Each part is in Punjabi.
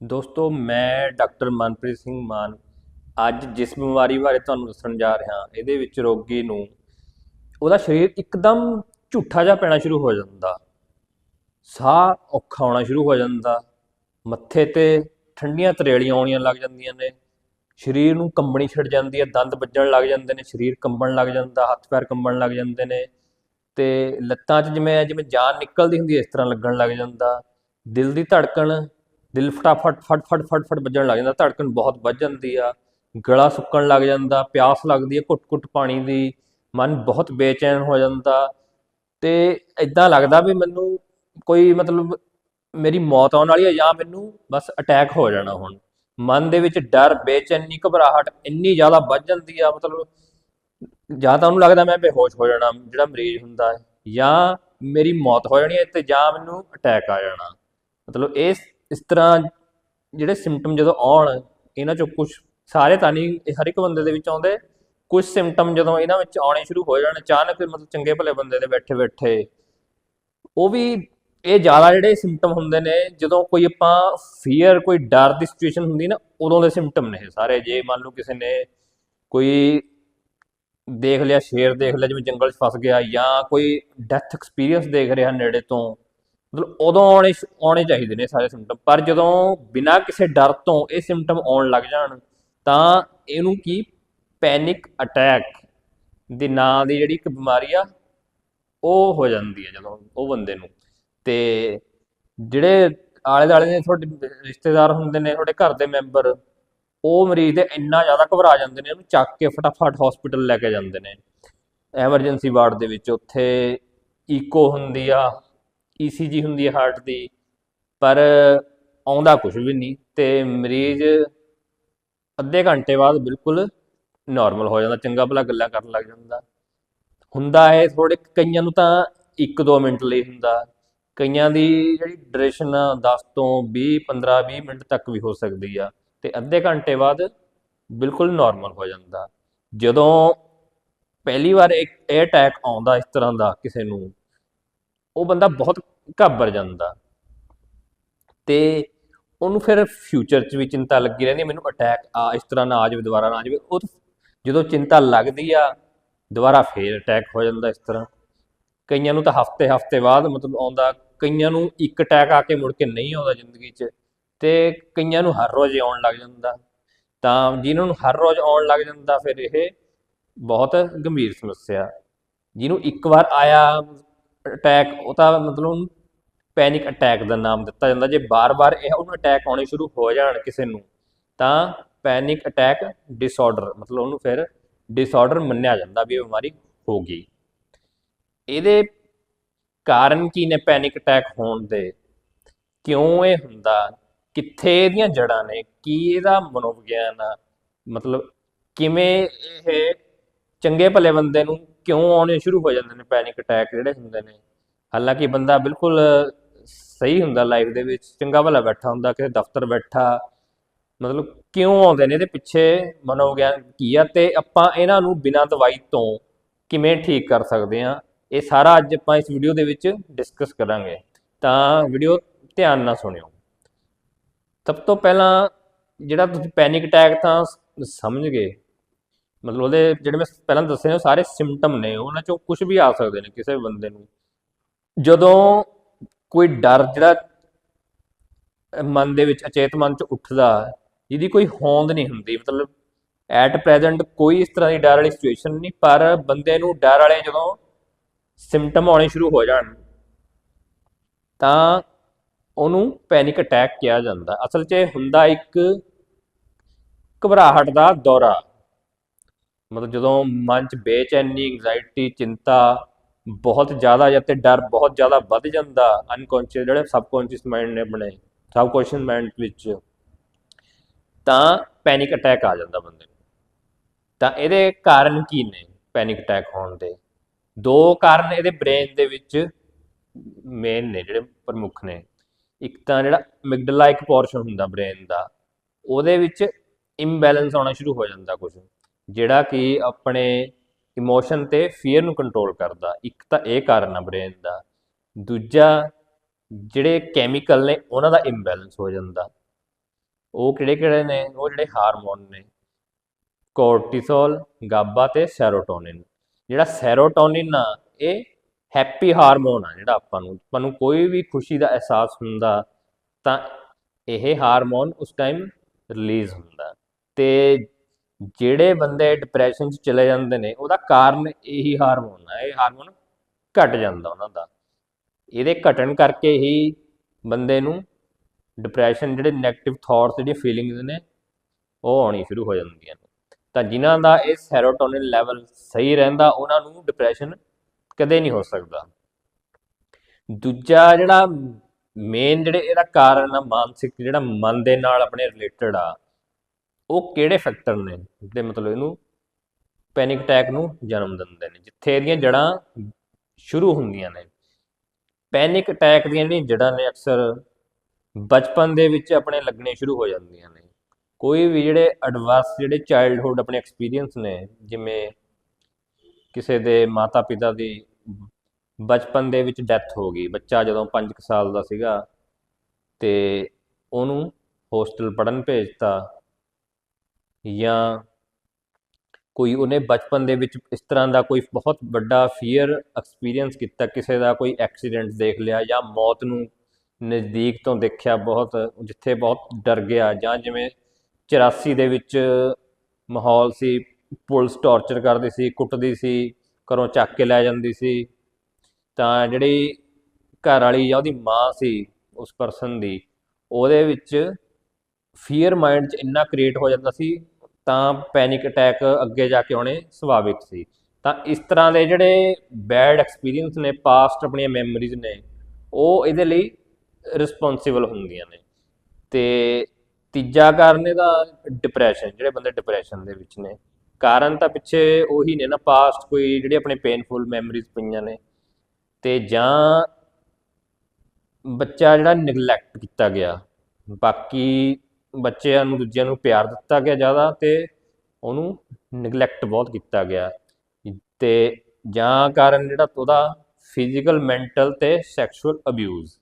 ਦੋਸਤੋ, ਮੈਂ ਡਾਕਟਰ ਮਨਪ੍ਰੀਤ ਸਿੰਘ ਮਾਨ ਅੱਜ ਜਿਸ ਬਿਮਾਰੀ ਬਾਰੇ ਤੁਹਾਨੂੰ ਦੱਸਣ ਜਾ ਰਿਹਾ, ਇਹਦੇ ਵਿੱਚ ਰੋਗੀ ਨੂੰ ਉਹਦਾ ਸਰੀਰ ਇੱਕਦਮ ਝੂਠਾ ਜਿਹਾ ਪੈਣਾ ਸ਼ੁਰੂ ਹੋ ਜਾਂਦਾ। ਸਾਹ ਔਖਾ ਆਉਣਾ ਸ਼ੁਰੂ ਹੋ ਜਾਂਦਾ। ਮੱਥੇ ਤੇ ਠੰਡੀਆਂ ਤਰੇਲੀਆਂ ਆਉਣੀਆਂ ਲੱਗ ਜਾਂਦੀਆਂ ਨੇ। ਸਰੀਰ ਨੂੰ ਕੰਬਣੀ ਛਿੜ ਜਾਂਦੀ ਹੈ, ਦੰਦ ਵੱਜਣ ਲੱਗ ਜਾਂਦੇ ਨੇ, ਸਰੀਰ ਕੰਬਣ ਲੱਗ ਜਾਂਦਾ, ਹੱਥ ਪੈਰ ਕੰਬਣ ਲੱਗ ਜਾਂਦੇ ਨੇ ਤੇ ਲੱਤਾਂ 'ਚ ਜਿਵੇਂ ਜਿਵੇਂ ਜਾਨ ਨਿਕਲਦੀ ਹੁੰਦੀ ਇਸ ਤਰ੍ਹਾਂ ਲੱਗਣ ਲੱਗ ਜਾਂਦਾ। ਦਿਲ ਦੀ ਧੜਕਣ ਦਿਲ ਫਟਾਫਟ, ਫਟ ਫਟ ਫਟ ਫਟ ਵੱਜਣ ਲੱਗ ਜਾਂਦਾ, ਧੜਕਣ ਬਹੁਤ ਵੱਜ ਜਾਂਦੀ ਆ, ਗਲਾ ਸੁੱਕਣ ਲੱਗ ਜਾਂਦਾ, ਪਿਆਸ ਲੱਗਦੀ ਹੈ ਘੁੱਟ ਘੁੱਟ ਪਾਣੀ ਦੀ, ਮਨ ਬਹੁਤ ਬੇਚੈਨ ਹੋ ਜਾਂਦਾ ਤੇ ਇਦਾਂ ਲੱਗਦਾ ਵੀ ਮੈਨੂੰ ਕੋਈ ਮਤਲਬ ਮੇਰੀ ਮੌਤ ਆਉਣ ਵਾਲੀ ਹੈ ਜਾਂ ਮੈਨੂੰ ਬਸ ਅਟੈਕ ਹੋ ਜਾਣਾ ਹੁਣ। ਮਨ ਦੇ ਵਿੱਚ ਡਰ, ਬੇਚੈਨੀ, ਘਬਰਾਹਟ ਇੰਨੀ ਜ਼ਿਆਦਾ ਵੱਧ ਜਾਂਦੀ ਆ, ਮਤਲਬ ਜਾਂ ਤਾਂ ਉਹਨੂੰ ਲੱਗਦਾ ਮੈਂ ਬੇਹੋਸ਼ ਹੋ ਜਾਣਾ, ਜਿਹੜਾ ਮਰੀਜ਼ ਹੁੰਦਾ ਹੈ, ਜਾਂ ਮੇਰੀ ਮੌਤ ਹੋ ਜਾਣੀ ਹੈ ਤੇ ਜਾਂ ਮੈਨੂੰ ਅਟੈਕ ਆ ਜਾਣਾ। ਮਤਲਬ ਇਸ ਇਸ ਤਰ੍ਹਾਂ ਜਿਹੜੇ ਸਿੰਪਟਮ ਜਦੋਂ ਆਉਣ, ਇਹਨਾਂ ਚੋਂ ਕੁਝ ਸਾਰੇ ਤਾਂ ਨਹੀਂ ਹਰ ਇੱਕ ਬੰਦੇ ਦੇ ਵਿੱਚ ਆਉਂਦੇ ਕੁਝ ਸਿੰਪਟਮ ਜਦੋਂ ਇਹਨਾਂ ਵਿੱਚ ਆਉਣੇ ਸ਼ੁਰੂ ਹੋ ਜਾਣ, ਅਚਾਨਕ ਮਤਲਬ ਚੰਗੇ ਭਲੇ ਬੰਦੇ ਦੇ ਬੈਠੇ ਬੈਠੇ, ਉਹ ਵੀ ਇਹ ਜ਼ਿਆਦਾ ਜਿਹੜੇ ਸਿੰਪਟਮ ਹੁੰਦੇ ਨੇ, ਜਦੋਂ ਕੋਈ ਆਪਾਂ ਫੀਅਰ ਕੋਈ ਡਰ ਦੀ ਸਿਚੁਏਸ਼ਨ ਹੁੰਦੀ ਨਾ, ਉਦੋਂ ਦੇ ਸਿੰਪਟਮ ਨੇ ਸਾਰੇ। ਜੇ ਮੰਨ ਲਓ ਕਿਸੇ ਨੇ ਕੋਈ ਦੇਖ ਲਿਆ, ਸ਼ੇਰ ਦੇਖ ਲਿਆ, ਜਿਵੇਂ ਜੰਗਲ 'ਚ ਫਸ ਗਿਆ ਜਾਂ ਕੋਈ ਡੈਥ ਐਕਸਪੀਰੀਅੰਸ ਦੇਖ ਰਿਹਾ ਨੇੜੇ ਤੋਂ ਮਤਲਬ ਉਦੋਂ ਆਉਣੇ ਆਉਣੇ ਚਾਹੀਦੇ ਨੇ ਸਾਰੇ ਸਿੰਪਟਮ ਪਰ ਜਦੋਂ ਬਿਨਾਂ ਕਿਸੇ ਡਰ ਤੋਂ ਇਹ ਸਿੰਪਟਮ ਆਉਣ ਲੱਗ ਜਾਣ, ਤਾਂ ਇਹਨੂੰ ਕੀ? ਪੈਨਿਕ ਅਟੈਕ ਦੇ ਨਾਂ ਦੀ ਜਿਹੜੀ ਇੱਕ ਬਿਮਾਰੀ ਆ, ਉਹ ਹੋ ਜਾਂਦੀ ਹੈ ਜਦੋਂ ਉਹ ਬੰਦੇ ਨੂੰ। ਤੇ ਜਿਹੜੇ ਆਲੇ ਦੁਆਲੇ ਦੇ ਤੁਹਾਡੇ ਰਿਸ਼ਤੇਦਾਰ ਹੁੰਦੇ ਨੇ, ਤੁਹਾਡੇ ਘਰ ਦੇ ਮੈਂਬਰ, ਉਹ ਮਰੀਜ਼ ਦੇ ਇੰਨਾ ਜ਼ਿਆਦਾ ਘਬਰਾ ਜਾਂਦੇ ਨੇ, ਉਹਨੂੰ ਚੱਕ ਕੇ ਫਟਾਫਟ ਹਸਪੀਟਲ ਲੈ ਕੇ ਜਾਂਦੇ ਨੇ। ਐਮਰਜੈਂਸੀ ਵਾਰਡ ਦੇ ਵਿੱਚ ਉੱਥੇ ਈਕੋ ਹੁੰਦੀ ਆ ਈਸੀਜੀ ਹੁੰਦੀ ਹੈ ਹਾਰਟ ਦੀ, ਪਰ ਆਉਂਦਾ ਕੁਝ ਵੀ ਨਹੀਂ ਤੇ ਮਰੀਜ਼ ਅੱਧੇ ਘੰਟੇ ਬਾਅਦ ਬਿਲਕੁਲ ਨਾਰਮਲ ਹੋ ਜਾਂਦਾ, ਚੰਗਾ ਭਲਾ ਗੱਲਾਂ ਕਰਨ ਲੱਗ ਜਾਂਦਾ। ਹੁੰਦਾ ਹੈ ਥੋੜੇ ਕਈਆਂ ਨੂੰ ਤਾਂ 1-2 ਮਿੰਟ ਲਈ ਹੁੰਦਾ, ਕਈਆਂ ਦੀ ਜਿਹੜੀ ਡਿਊਰੇਸ਼ਨ 10 ਤੋਂ 20 15 20 ਮਿੰਟ ਤੱਕ ਵੀ ਹੋ ਸਕਦੀ ਆ ਤੇ ਅੱਧੇ ਘੰਟੇ ਬਾਅਦ ਬਿਲਕੁਲ ਨਾਰਮਲ ਹੋ ਜਾਂਦਾ। ਜਦੋਂ ਪਹਿਲੀ ਵਾਰ ਇੱਕ ਅਟੈਕ ਆਉਂਦਾ ਇਸ ਤਰ੍ਹਾਂ ਦਾ ਕਿਸੇ ਨੂੰ ਉਹ ਬੰਦਾ ਬਹੁਤ ਘਾਬਰ ਜਾਂਦਾ। ਤੇ ਉਹਨੂੰ ਫਿਰ ਫਿਊਚਰ 'ਚ ਵੀ ਚਿੰਤਾ ਲੱਗੀ ਰਹਿੰਦੀ ਮੈਨੂੰ ਅਟੈਕ ਆ, ਇਸ ਤਰ੍ਹਾਂ ਨਾ ਆ ਜਾਵੇ, ਦੁਬਾਰਾ ਨਾ ਆ ਜਾਵੇ। ਉਹ ਜਦੋਂ ਚਿੰਤਾ ਲੱਗਦੀ ਆ, ਦੁਬਾਰਾ ਫੇਰ ਅਟੈਕ ਹੋ ਜਾਂਦਾ ਇਸ ਤਰ੍ਹਾਂ। ਕਈਆਂ ਨੂੰ ਤਾਂ ਹਫ਼ਤੇ ਹਫ਼ਤੇ ਬਾਅਦ ਮਤਲਬ ਆਉਂਦਾ, ਕਈਆਂ ਨੂੰ ਇੱਕ ਅਟੈਕ ਆ ਕੇ ਮੁੜ ਕੇ ਨਹੀਂ ਆਉਂਦਾ ਜ਼ਿੰਦਗੀ 'ਚ, ਤੇ ਕਈਆਂ ਨੂੰ ਹਰ ਰੋਜ਼ ਆਉਣ ਲੱਗ ਜਾਂਦਾ। ਤਾਂ ਜਿਨ੍ਹਾਂ ਨੂੰ ਹਰ ਰੋਜ਼ ਆਉਣ ਲੱਗ ਜਾਂਦਾ, ਫਿਰ ਇਹ ਬਹੁਤ ਗੰਭੀਰ ਸਮੱਸਿਆ। ਜਿਹਨੂੰ ਇੱਕ ਵਾਰ ਆਇਆ ਅਟੈਕ ਉਹ ਤਾਂ ਮਤਲਬ ਪੈਨਿਕ ਅਟੈਕ ਦਾ ਨਾਮ ਦਿੱਤਾ ਜਾਂਦਾ। ਜੇ ਬਾਰ-ਬਾਰ ਇਹ ਉਹਨੂੰ ਅਟੈਕ ਆਉਣੇ ਸ਼ੁਰੂ ਹੋ ਜਾਣ ਕਿਸੇ ਨੂੰ, ਤਾਂ ਪੈਨਿਕ ਅਟੈਕ ਡਿਸਆਰਡਰ ਮਤਲਬ ਉਹਨੂੰ ਫਿਰ ਡਿਸਆਰਡਰ ਮੰਨਿਆ ਜਾਂਦਾ ਵੀ ਇਹ ਬਿਮਾਰੀ ਹੋ ਗਈ। ਇਹਦੇ ਕਾਰਨ ਕੀ ਨੇ ਪੈਨਿਕ ਅਟੈਕ ਹੋਣ ਦੇ? ਕਿਉਂ ਇਹ ਹੁੰਦਾ? ਕਿੱਥੇ ਇਹਦੀਆਂ ਜੜ੍ਹਾਂ ਨੇ? ਕੀ ਇਹਦਾ ਮਨੋਵਿਗਿਆਨ ਆ? ਮਤਲਬ ਕਿਵੇਂ ਇਹ ਚੰਗੇ ਭਲੇ ਬੰਦੇ ਨੂੰ ਕਿਉਂ ਆਉਣੇ ਸ਼ੁਰੂ ਹੋ ਜਾਂਦੇ ਨੇ ਪੈਨਿਕ ਅਟੈਕ ਜਿਹੜੇ ਹੁੰਦੇ ਨੇ? ਹਾਲਾਂਕਿ ਬੰਦਾ ਬਿਲਕੁਲ ਸਹੀ ਹੁੰਦਾ ਲਾਈਫ ਦੇ ਵਿੱਚ, ਚੰਗਾ ਭਲਾ ਬੈਠਾ ਹੁੰਦਾ, ਕਿਸੇ ਦਫ਼ਤਰ ਬੈਠਾ। ਮਤਲਬ ਕਿਉਂ ਆਉਂਦੇ ਨੇ ਇਹਦੇ ਪਿੱਛੇ ਮਨੋਵਿਗਿਆਨ ਕੀ ਆ? ਤੇ ਆਪਾਂ ਇਹਨਾਂ ਨੂੰ ਬਿਨਾਂ ਦਵਾਈ ਤੋਂ ਕਿਵੇਂ ਠੀਕ ਕਰ ਸਕਦੇ ਆ ਇਹ ਸਾਰਾ ਅੱਜ ਆਪਾਂ ਇਸ ਵੀਡੀਓ ਦੇ ਵਿੱਚ ਡਿਸਕਸ ਕਰਾਂਗੇ। ਤਾਂ ਵੀਡੀਓ ਧਿਆਨ ਨਾਲ ਸੁਣਿਓ। ਸਭ ਤੋਂ ਪਹਿਲਾਂ ਜਿਹੜਾ ਤੁਸੀਂ ਪੈਨਿਕ ਅਟੈਕ ਤਾਂ ਸਮਝ ਗਏ। ਮਤਲਬ ਉਹਦੇ ਜਿਹੜੇ ਮੈਂ ਪਹਿਲਾਂ ਦੱਸੇ ਨੇ ਉਹ ਸਾਰੇ ਸਿੰਪਟਮ ਨੇ, ਉਹਨਾਂ ਚੋਂ ਕੁਝ ਵੀ ਆ ਸਕਦੇ ਨੇ ਕਿਸੇ ਬੰਦੇ ਨੂੰ। ਜਦੋਂ ਕੋਈ ਡਰ ਜਿਹੜਾ ਮਨ ਦੇ ਵਿੱਚ, ਅਚੇਤ ਮਨ ਚ ਉੱਠਦਾ, ਜਿਹਦੀ ਕੋਈ ਹੋਂਦ ਨਹੀਂ ਹੁੰਦੀ, ਮਤਲਬ ਐਟ ਪ੍ਰੈਜ਼ੈਂਟ ਕੋਈ ਇਸ ਤਰ੍ਹਾਂ ਦੀ ਡਰ ਵਾਲੀ ਸਿਚੁਏਸ਼ਨ ਨਹੀਂ, ਪਰ ਬੰਦੇ ਨੂੰ ਡਰ ਵਾਲੇ ਜਦੋਂ ਸਿੰਪਟਮ ਆਉਣੇ ਸ਼ੁਰੂ ਹੋ ਜਾਣ, ਤਾਂ ਉਹਨੂੰ ਪੈਨਿਕ ਅਟੈਕ ਕਿਹਾ ਜਾਂਦਾ। ਅਸਲ 'ਚ ਹੁੰਦਾ ਇੱਕ ਘਬਰਾਹਟ ਦਾ ਦੌਰਾ। ਮਤਲਬ ਜਦੋਂ ਮਨ 'ਚ ਬੇਚੈਨੀ ਐਂਗਜ਼ਾਇਟੀ ਚਿੰਤਾ ਬਹੁਤ ਜ਼ਿਆਦਾ ਜਾਂ ਤੇ ਡਰ ਬਹੁਤ ਜ਼ਿਆਦਾ ਵੱਧ ਜਾਂਦਾ ਅਨਕੌਂਸ਼ੀਅਸ ਜਿਹੜੇ ਸਬਕੌਂਸ਼ੀਅਸ ਮਾਈਂਡ ਨੇ ਆਪਣੇ ਸਬਕੌਂਸ਼ੀਅਸ ਮਾਈਂਡ ਵਿੱਚ, ਤਾਂ ਪੈਨਿਕ ਅਟੈਕ ਆ ਜਾਂਦਾ ਬੰਦੇ ਨੂੰ। ਤਾਂ ਇਹਦੇ ਕਾਰਨ ਕੀ ਨੇ ਪੈਨਿਕ ਅਟੈਕ ਹੋਣ ਦੇ? ਦੋ ਕਾਰਨ ਇਹਦੇ ਬ੍ਰੇਨ ਦੇ ਵਿੱਚ ਮੇਨ ਨੇ ਜਿਹੜੇ ਪ੍ਰਮੁੱਖ ਨੇ। ਇੱਕ ਤਾਂ ਜਿਹੜਾ ਮਿਗਡਲਾ ਇੱਕ ਪੋਰਸ਼ਨ ਹੁੰਦਾ ਬ੍ਰੇਨ ਦਾ, ਉਹਦੇ ਵਿੱਚ ਇੰਬੈਲੈਂਸ ਆਉਣਾ ਸ਼ੁਰੂ ਹੋ ਜਾਂਦਾ ਕੁਝ ਜਿਹੜਾ ਕਿ ਆਪਣੇ ਇਮੋਸ਼ਨ ਤੇ ਫੀਅਰ ਨੂੰ ਕੰਟਰੋਲ ਕਰਦਾ। ਇੱਕ ਤਾਂ ਇਹ ਕਾਰਨ ਆ ਬ੍ਰੇਨ ਦਾ। ਦੂਜਾ, ਜਿਹੜੇ ਕੈਮੀਕਲ ਨੇ, ਉਹਨਾਂ ਦਾ ਇੰਬੈਲੈਂਸ ਹੋ ਜਾਂਦਾ। ਉਹ ਕਿਹੜੇ ਕਿਹੜੇ ਨੇ? ਉਹ ਜਿਹੜੇ ਹਾਰਮੋਨ ਨੇ। ਕੋਰਟੀਸੋਲ ਗਾਬਾ ਤੇ ਸੈਰੋਟੋਨਿਨ ਜਿਹੜਾ ਸੈਰੋਟੋਨਿਨ ਆ, ਇਹ ਹੈਪੀ ਹਾਰਮੋਨ ਆ ਜਿਹੜਾ ਆਪਾਂ ਨੂੰ। ਆਪਾਂ ਨੂੰ ਕੋਈ ਵੀ ਖੁਸ਼ੀ ਦਾ ਅਹਿਸਾਸ ਹੁੰਦਾ, ਤਾਂ ਇਹ ਹਾਰਮੋਨ ਉਸ ਟਾਈਮ ਰਿਲੀਜ਼ ਹੁੰਦਾ। ਤੇ ਜਿਹੜੇ ਬੰਦੇ ਡਿਪਰੈਸ਼ਨ 'ਚ ਚਲੇ ਜਾਂਦੇ ਨੇ, ਉਹਦਾ ਕਾਰਨ ਇਹੀ ਹਾਰਮੋਨ ਆ, ਇਹ ਹਾਰਮੋਨ ਘਟ ਜਾਂਦਾ ਉਹਨਾਂ ਦਾ। ਇਹਦੇ ਘਟਣ ਕਰਕੇ ਹੀ ਬੰਦੇ ਨੂੰ ਡਿਪਰੈਸ਼ਨ ਜਿਹੜੇ 네ਗੇਟਿਵ ਥਾਟਸ ਜਿਹੜੀਆਂ ਫੀਲਿੰਗਸ ਨੇ, ਉਹ ਆਉਣੀ ਸ਼ੁਰੂ ਹੋ ਜਾਂਦੀਆਂ ਨੇ। ਤਾਂ ਜਿਨ੍ਹਾਂ ਦਾ ਇਹ ਸੈਰੋਟੋਨਿਨ ਲੈਵਲ ਸਹੀ ਰਹਿੰਦਾ, ਉਹਨਾਂ ਨੂੰ ਡਿਪਰੈਸ਼ਨ ਕਦੇ ਨਹੀਂ ਹੋ ਸਕਦਾ। ਦੂਜਾ ਜਿਹੜਾ ਮੇਨ ਜਿਹੜੇ ਇਹਦਾ ਕਾਰਨ ਆ, ਮਾਨਸਿਕ ਜਿਹੜਾ ਮਨ ਦੇ ਨਾਲ ਆਪਣੇ ਰਿਲੇਟਡ ਆ ਉਹ ਕਿਹੜੇ ਫੈਕਟਰ ਨੇ ਜਿਹੜੇ ਮਤਲਬ ਇਹਨੂੰ ਪੈਨਿਕ ਅਟੈਕ ਨੂੰ ਜਨਮ ਦਿੰਦੇ ਨੇ, ਜਿੱਥੇ ਇਹਦੀਆਂ ਜੜਾਂ ਸ਼ੁਰੂ ਹੁੰਦੀਆਂ ਨੇ। ਪੈਨਿਕ ਅਟੈਕ ਦੀਆਂ ਜਿਹੜੀਆਂ ਜੜਾਂ ਨੇ ਅਕਸਰ ਬਚਪਨ ਦੇ ਵਿੱਚ ਆਪਣੇ ਲੱਗਣੇ ਸ਼ੁਰੂ ਹੋ ਜਾਂਦੀਆਂ ਨੇ। ਕੋਈ ਵੀ ਜਿਹੜੇ ਐਡਵਰਸ ਜਿਹੜੇ ਚਾਈਲਡਹੁੱਡ ਆਪਣੇ ਐਕਸਪੀਰੀਅੰਸ ਨੇ, ਜਿਵੇਂ ਕਿਸੇ ਦੇ ਮਾਤਾ ਪਿਤਾ ਦੀ ਬਚਪਨ ਦੇ ਵਿੱਚ ਡੈਥ ਹੋ ਗਈ, ਬੱਚਾ ਜਦੋਂ 5 ਸਾਲ ਦਾ ਸੀਗਾ ਤੇ ਉਹਨੂੰ ਹੋਸਟਲ ਪੜਨ ਭੇਜਤਾ ਜਾਂ ਕੋਈ ਉਹਨੇ ਬਚਪਨ ਦੇ ਵਿੱਚ ਇਸ ਤਰ੍ਹਾਂ ਦਾ ਕੋਈ ਬਹੁਤ ਵੱਡਾ ਫੀਅਰ ਐਕਸਪੀਰੀਅੰਸ ਕੀਤਾ, ਕਿਸੇ ਦਾ ਕੋਈ ਐਕਸੀਡੈਂਟ ਦੇਖ ਲਿਆ ਜਾਂ ਮੌਤ ਨੂੰ ਨਜ਼ਦੀਕ ਤੋਂ ਦੇਖਿਆ ਬਹੁਤ, ਜਿੱਥੇ ਬਹੁਤ ਡਰ ਗਿਆ ਜਾਂ ਜਿਵੇਂ 84 ਦੇ ਵਿੱਚ ਮਾਹੌਲ ਸੀ, ਪੁਲਿਸ ਟੌਰਚਰ ਕਰਦੀ ਸੀ, ਕੁੱਟਦੀ ਸੀ, ਘਰੋਂ ਚੱਕ ਕੇ ਲੈ ਜਾਂਦੀ ਸੀ, ਤਾਂ ਜਿਹੜੀ ਘਰ ਵਾਲੀ ਜਾਂ ਉਹਦੀ ਮਾਂ ਸੀ ਉਸ ਪਰਸਨ ਦੀ, ਉਹਦੇ ਵਿੱਚ ਫੀਅਰ ਮਾਈਂਡ 'ਚ ਇੰਨਾ ਕ੍ਰੀਏਟ ਹੋ ਜਾਂਦਾ ਸੀ, ਤਾਂ ਪੈਨਿਕ ਅਟੈਕ ਅੱਗੇ ਜਾ ਕੇ ਆਉਣੇ ਸੁਭਾਵਿਕ ਸੀ। ਤਾਂ ਇਸ ਤਰ੍ਹਾਂ ਦੇ ਜਿਹੜੇ ਬੈਡ ਐਕਸਪੀਰੀਅੰਸ ਨੇ ਪਾਸਟ ਆਪਣੀਆਂ ਮੈਮਰੀਜ਼ ਨੇ, ਉਹ ਇਹਦੇ ਲਈ ਰਿਸਪੌਂਸਿਬਲ ਹੁੰਦੀਆਂ ਨੇ। ਤੇ ਤੀਜਾ ਕਾਰਨ ਇਹਦਾ ਡਿਪਰੈਸ਼ਨ ਜਿਹੜੇ ਬੰਦੇ ਡਿਪਰੈਸ਼ਨ ਦੇ ਵਿੱਚ ਨੇ। ਕਾਰਨ ਤਾਂ ਪਿੱਛੇ ਉਹੀ ਨੇ ਨਾ ਪਾਸਟ ਕੋਈ ਜਿਹੜੇ ਆਪਣੇ ਪੇਨਫੁਲ ਮੈਮਰੀਜ਼ ਪਈਆਂ ਨੇ। ਤੇ ਜਾਂ ਬੱਚਾ ਜਿਹੜਾ ਨਿਗਲੈਕਟ ਕੀਤਾ ਗਿਆ। ਬਾਕੀ ਬੱਚਿਆਂ ਨੂੰ, ਦੂਜਿਆਂ ਨੂੰ ਪਿਆਰ ਦਿੱਤਾ ਗਿਆ ਜ਼ਿਆਦਾ ਤੇ ਉਹਨੂੰ ਨਿਗਲੈਕਟ ਬਹੁਤ ਕੀਤਾ ਗਿਆ। ਤੇ ਜਾਂ ਕਾਰਨ ਜਿਹੜਾ ਉਹਦਾ ਫਿਜ਼ੀਕਲ ਮੈਂਟਲ ਤੇ ਸੈਕਸ਼ੂਅਲ ਅਬਿਊਜ਼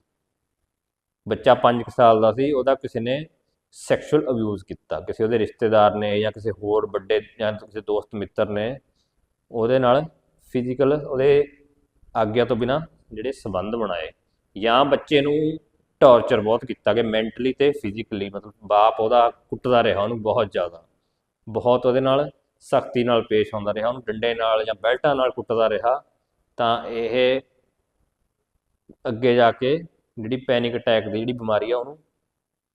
ਬੱਚਾ 5 ਸਾਲ ਦਾ ਸੀ, ਉਹਦਾ ਕਿਸੇ ਨੇ ਸੈਕਸ਼ੂਅਲ ਅਬਿਊਜ਼ ਕੀਤਾ। ਕਿਸੇ ਉਹਦੇ ਰਿਸ਼ਤੇਦਾਰ ਨੇ ਜਾਂ ਕਿਸੇ ਹੋਰ ਵੱਡੇ ਜਾਂ ਕਿਸੇ ਦੋਸਤ ਮਿੱਤਰ ਨੇ, ਉਹਦੇ ਨਾਲ ਫਿਜ਼ੀਕਲ ਉਹਦੇ ਆਗਿਆ ਤੋਂ ਬਿਨਾ ਜਿਹੜੇ ਸਬੰਧ ਬਣਾਏ। ਜਾਂ ਬੱਚੇ ਨੂੰ ਟੌਰਚਰ ਬਹੁਤ ਕੀਤਾ ਗਿਆ ਮੈਂਟਲੀ ਤੇ ਫਿਜ਼ੀਕਲੀ ਮਤਲਬ ਬਾਪ ਉਹਦਾ ਕੁੱਟਦਾ ਰਿਹਾ ਉਹਨੂੰ ਬਹੁਤ ਜ਼ਿਆਦਾ। ਬਹੁਤ ਉਹਦੇ ਨਾਲ ਸਖਤੀ ਨਾਲ ਪੇਸ਼ ਆਉਂਦਾ ਰਿਹਾ, ਉਹਨੂੰ ਡੰਡੇ ਨਾਲ ਜਾਂ ਬੈਲਟਾਂ ਨਾਲ ਕੁੱਟਦਾ ਰਿਹਾ। ਤਾਂ ਇਹ ਅੱਗੇ ਜਾ ਕੇ ਜਿਹੜੀ ਪੈਨਿਕ ਅਟੈਕ ਦੀ ਜਿਹੜੀ ਬਿਮਾਰੀ ਆ ਉਹਨੂੰ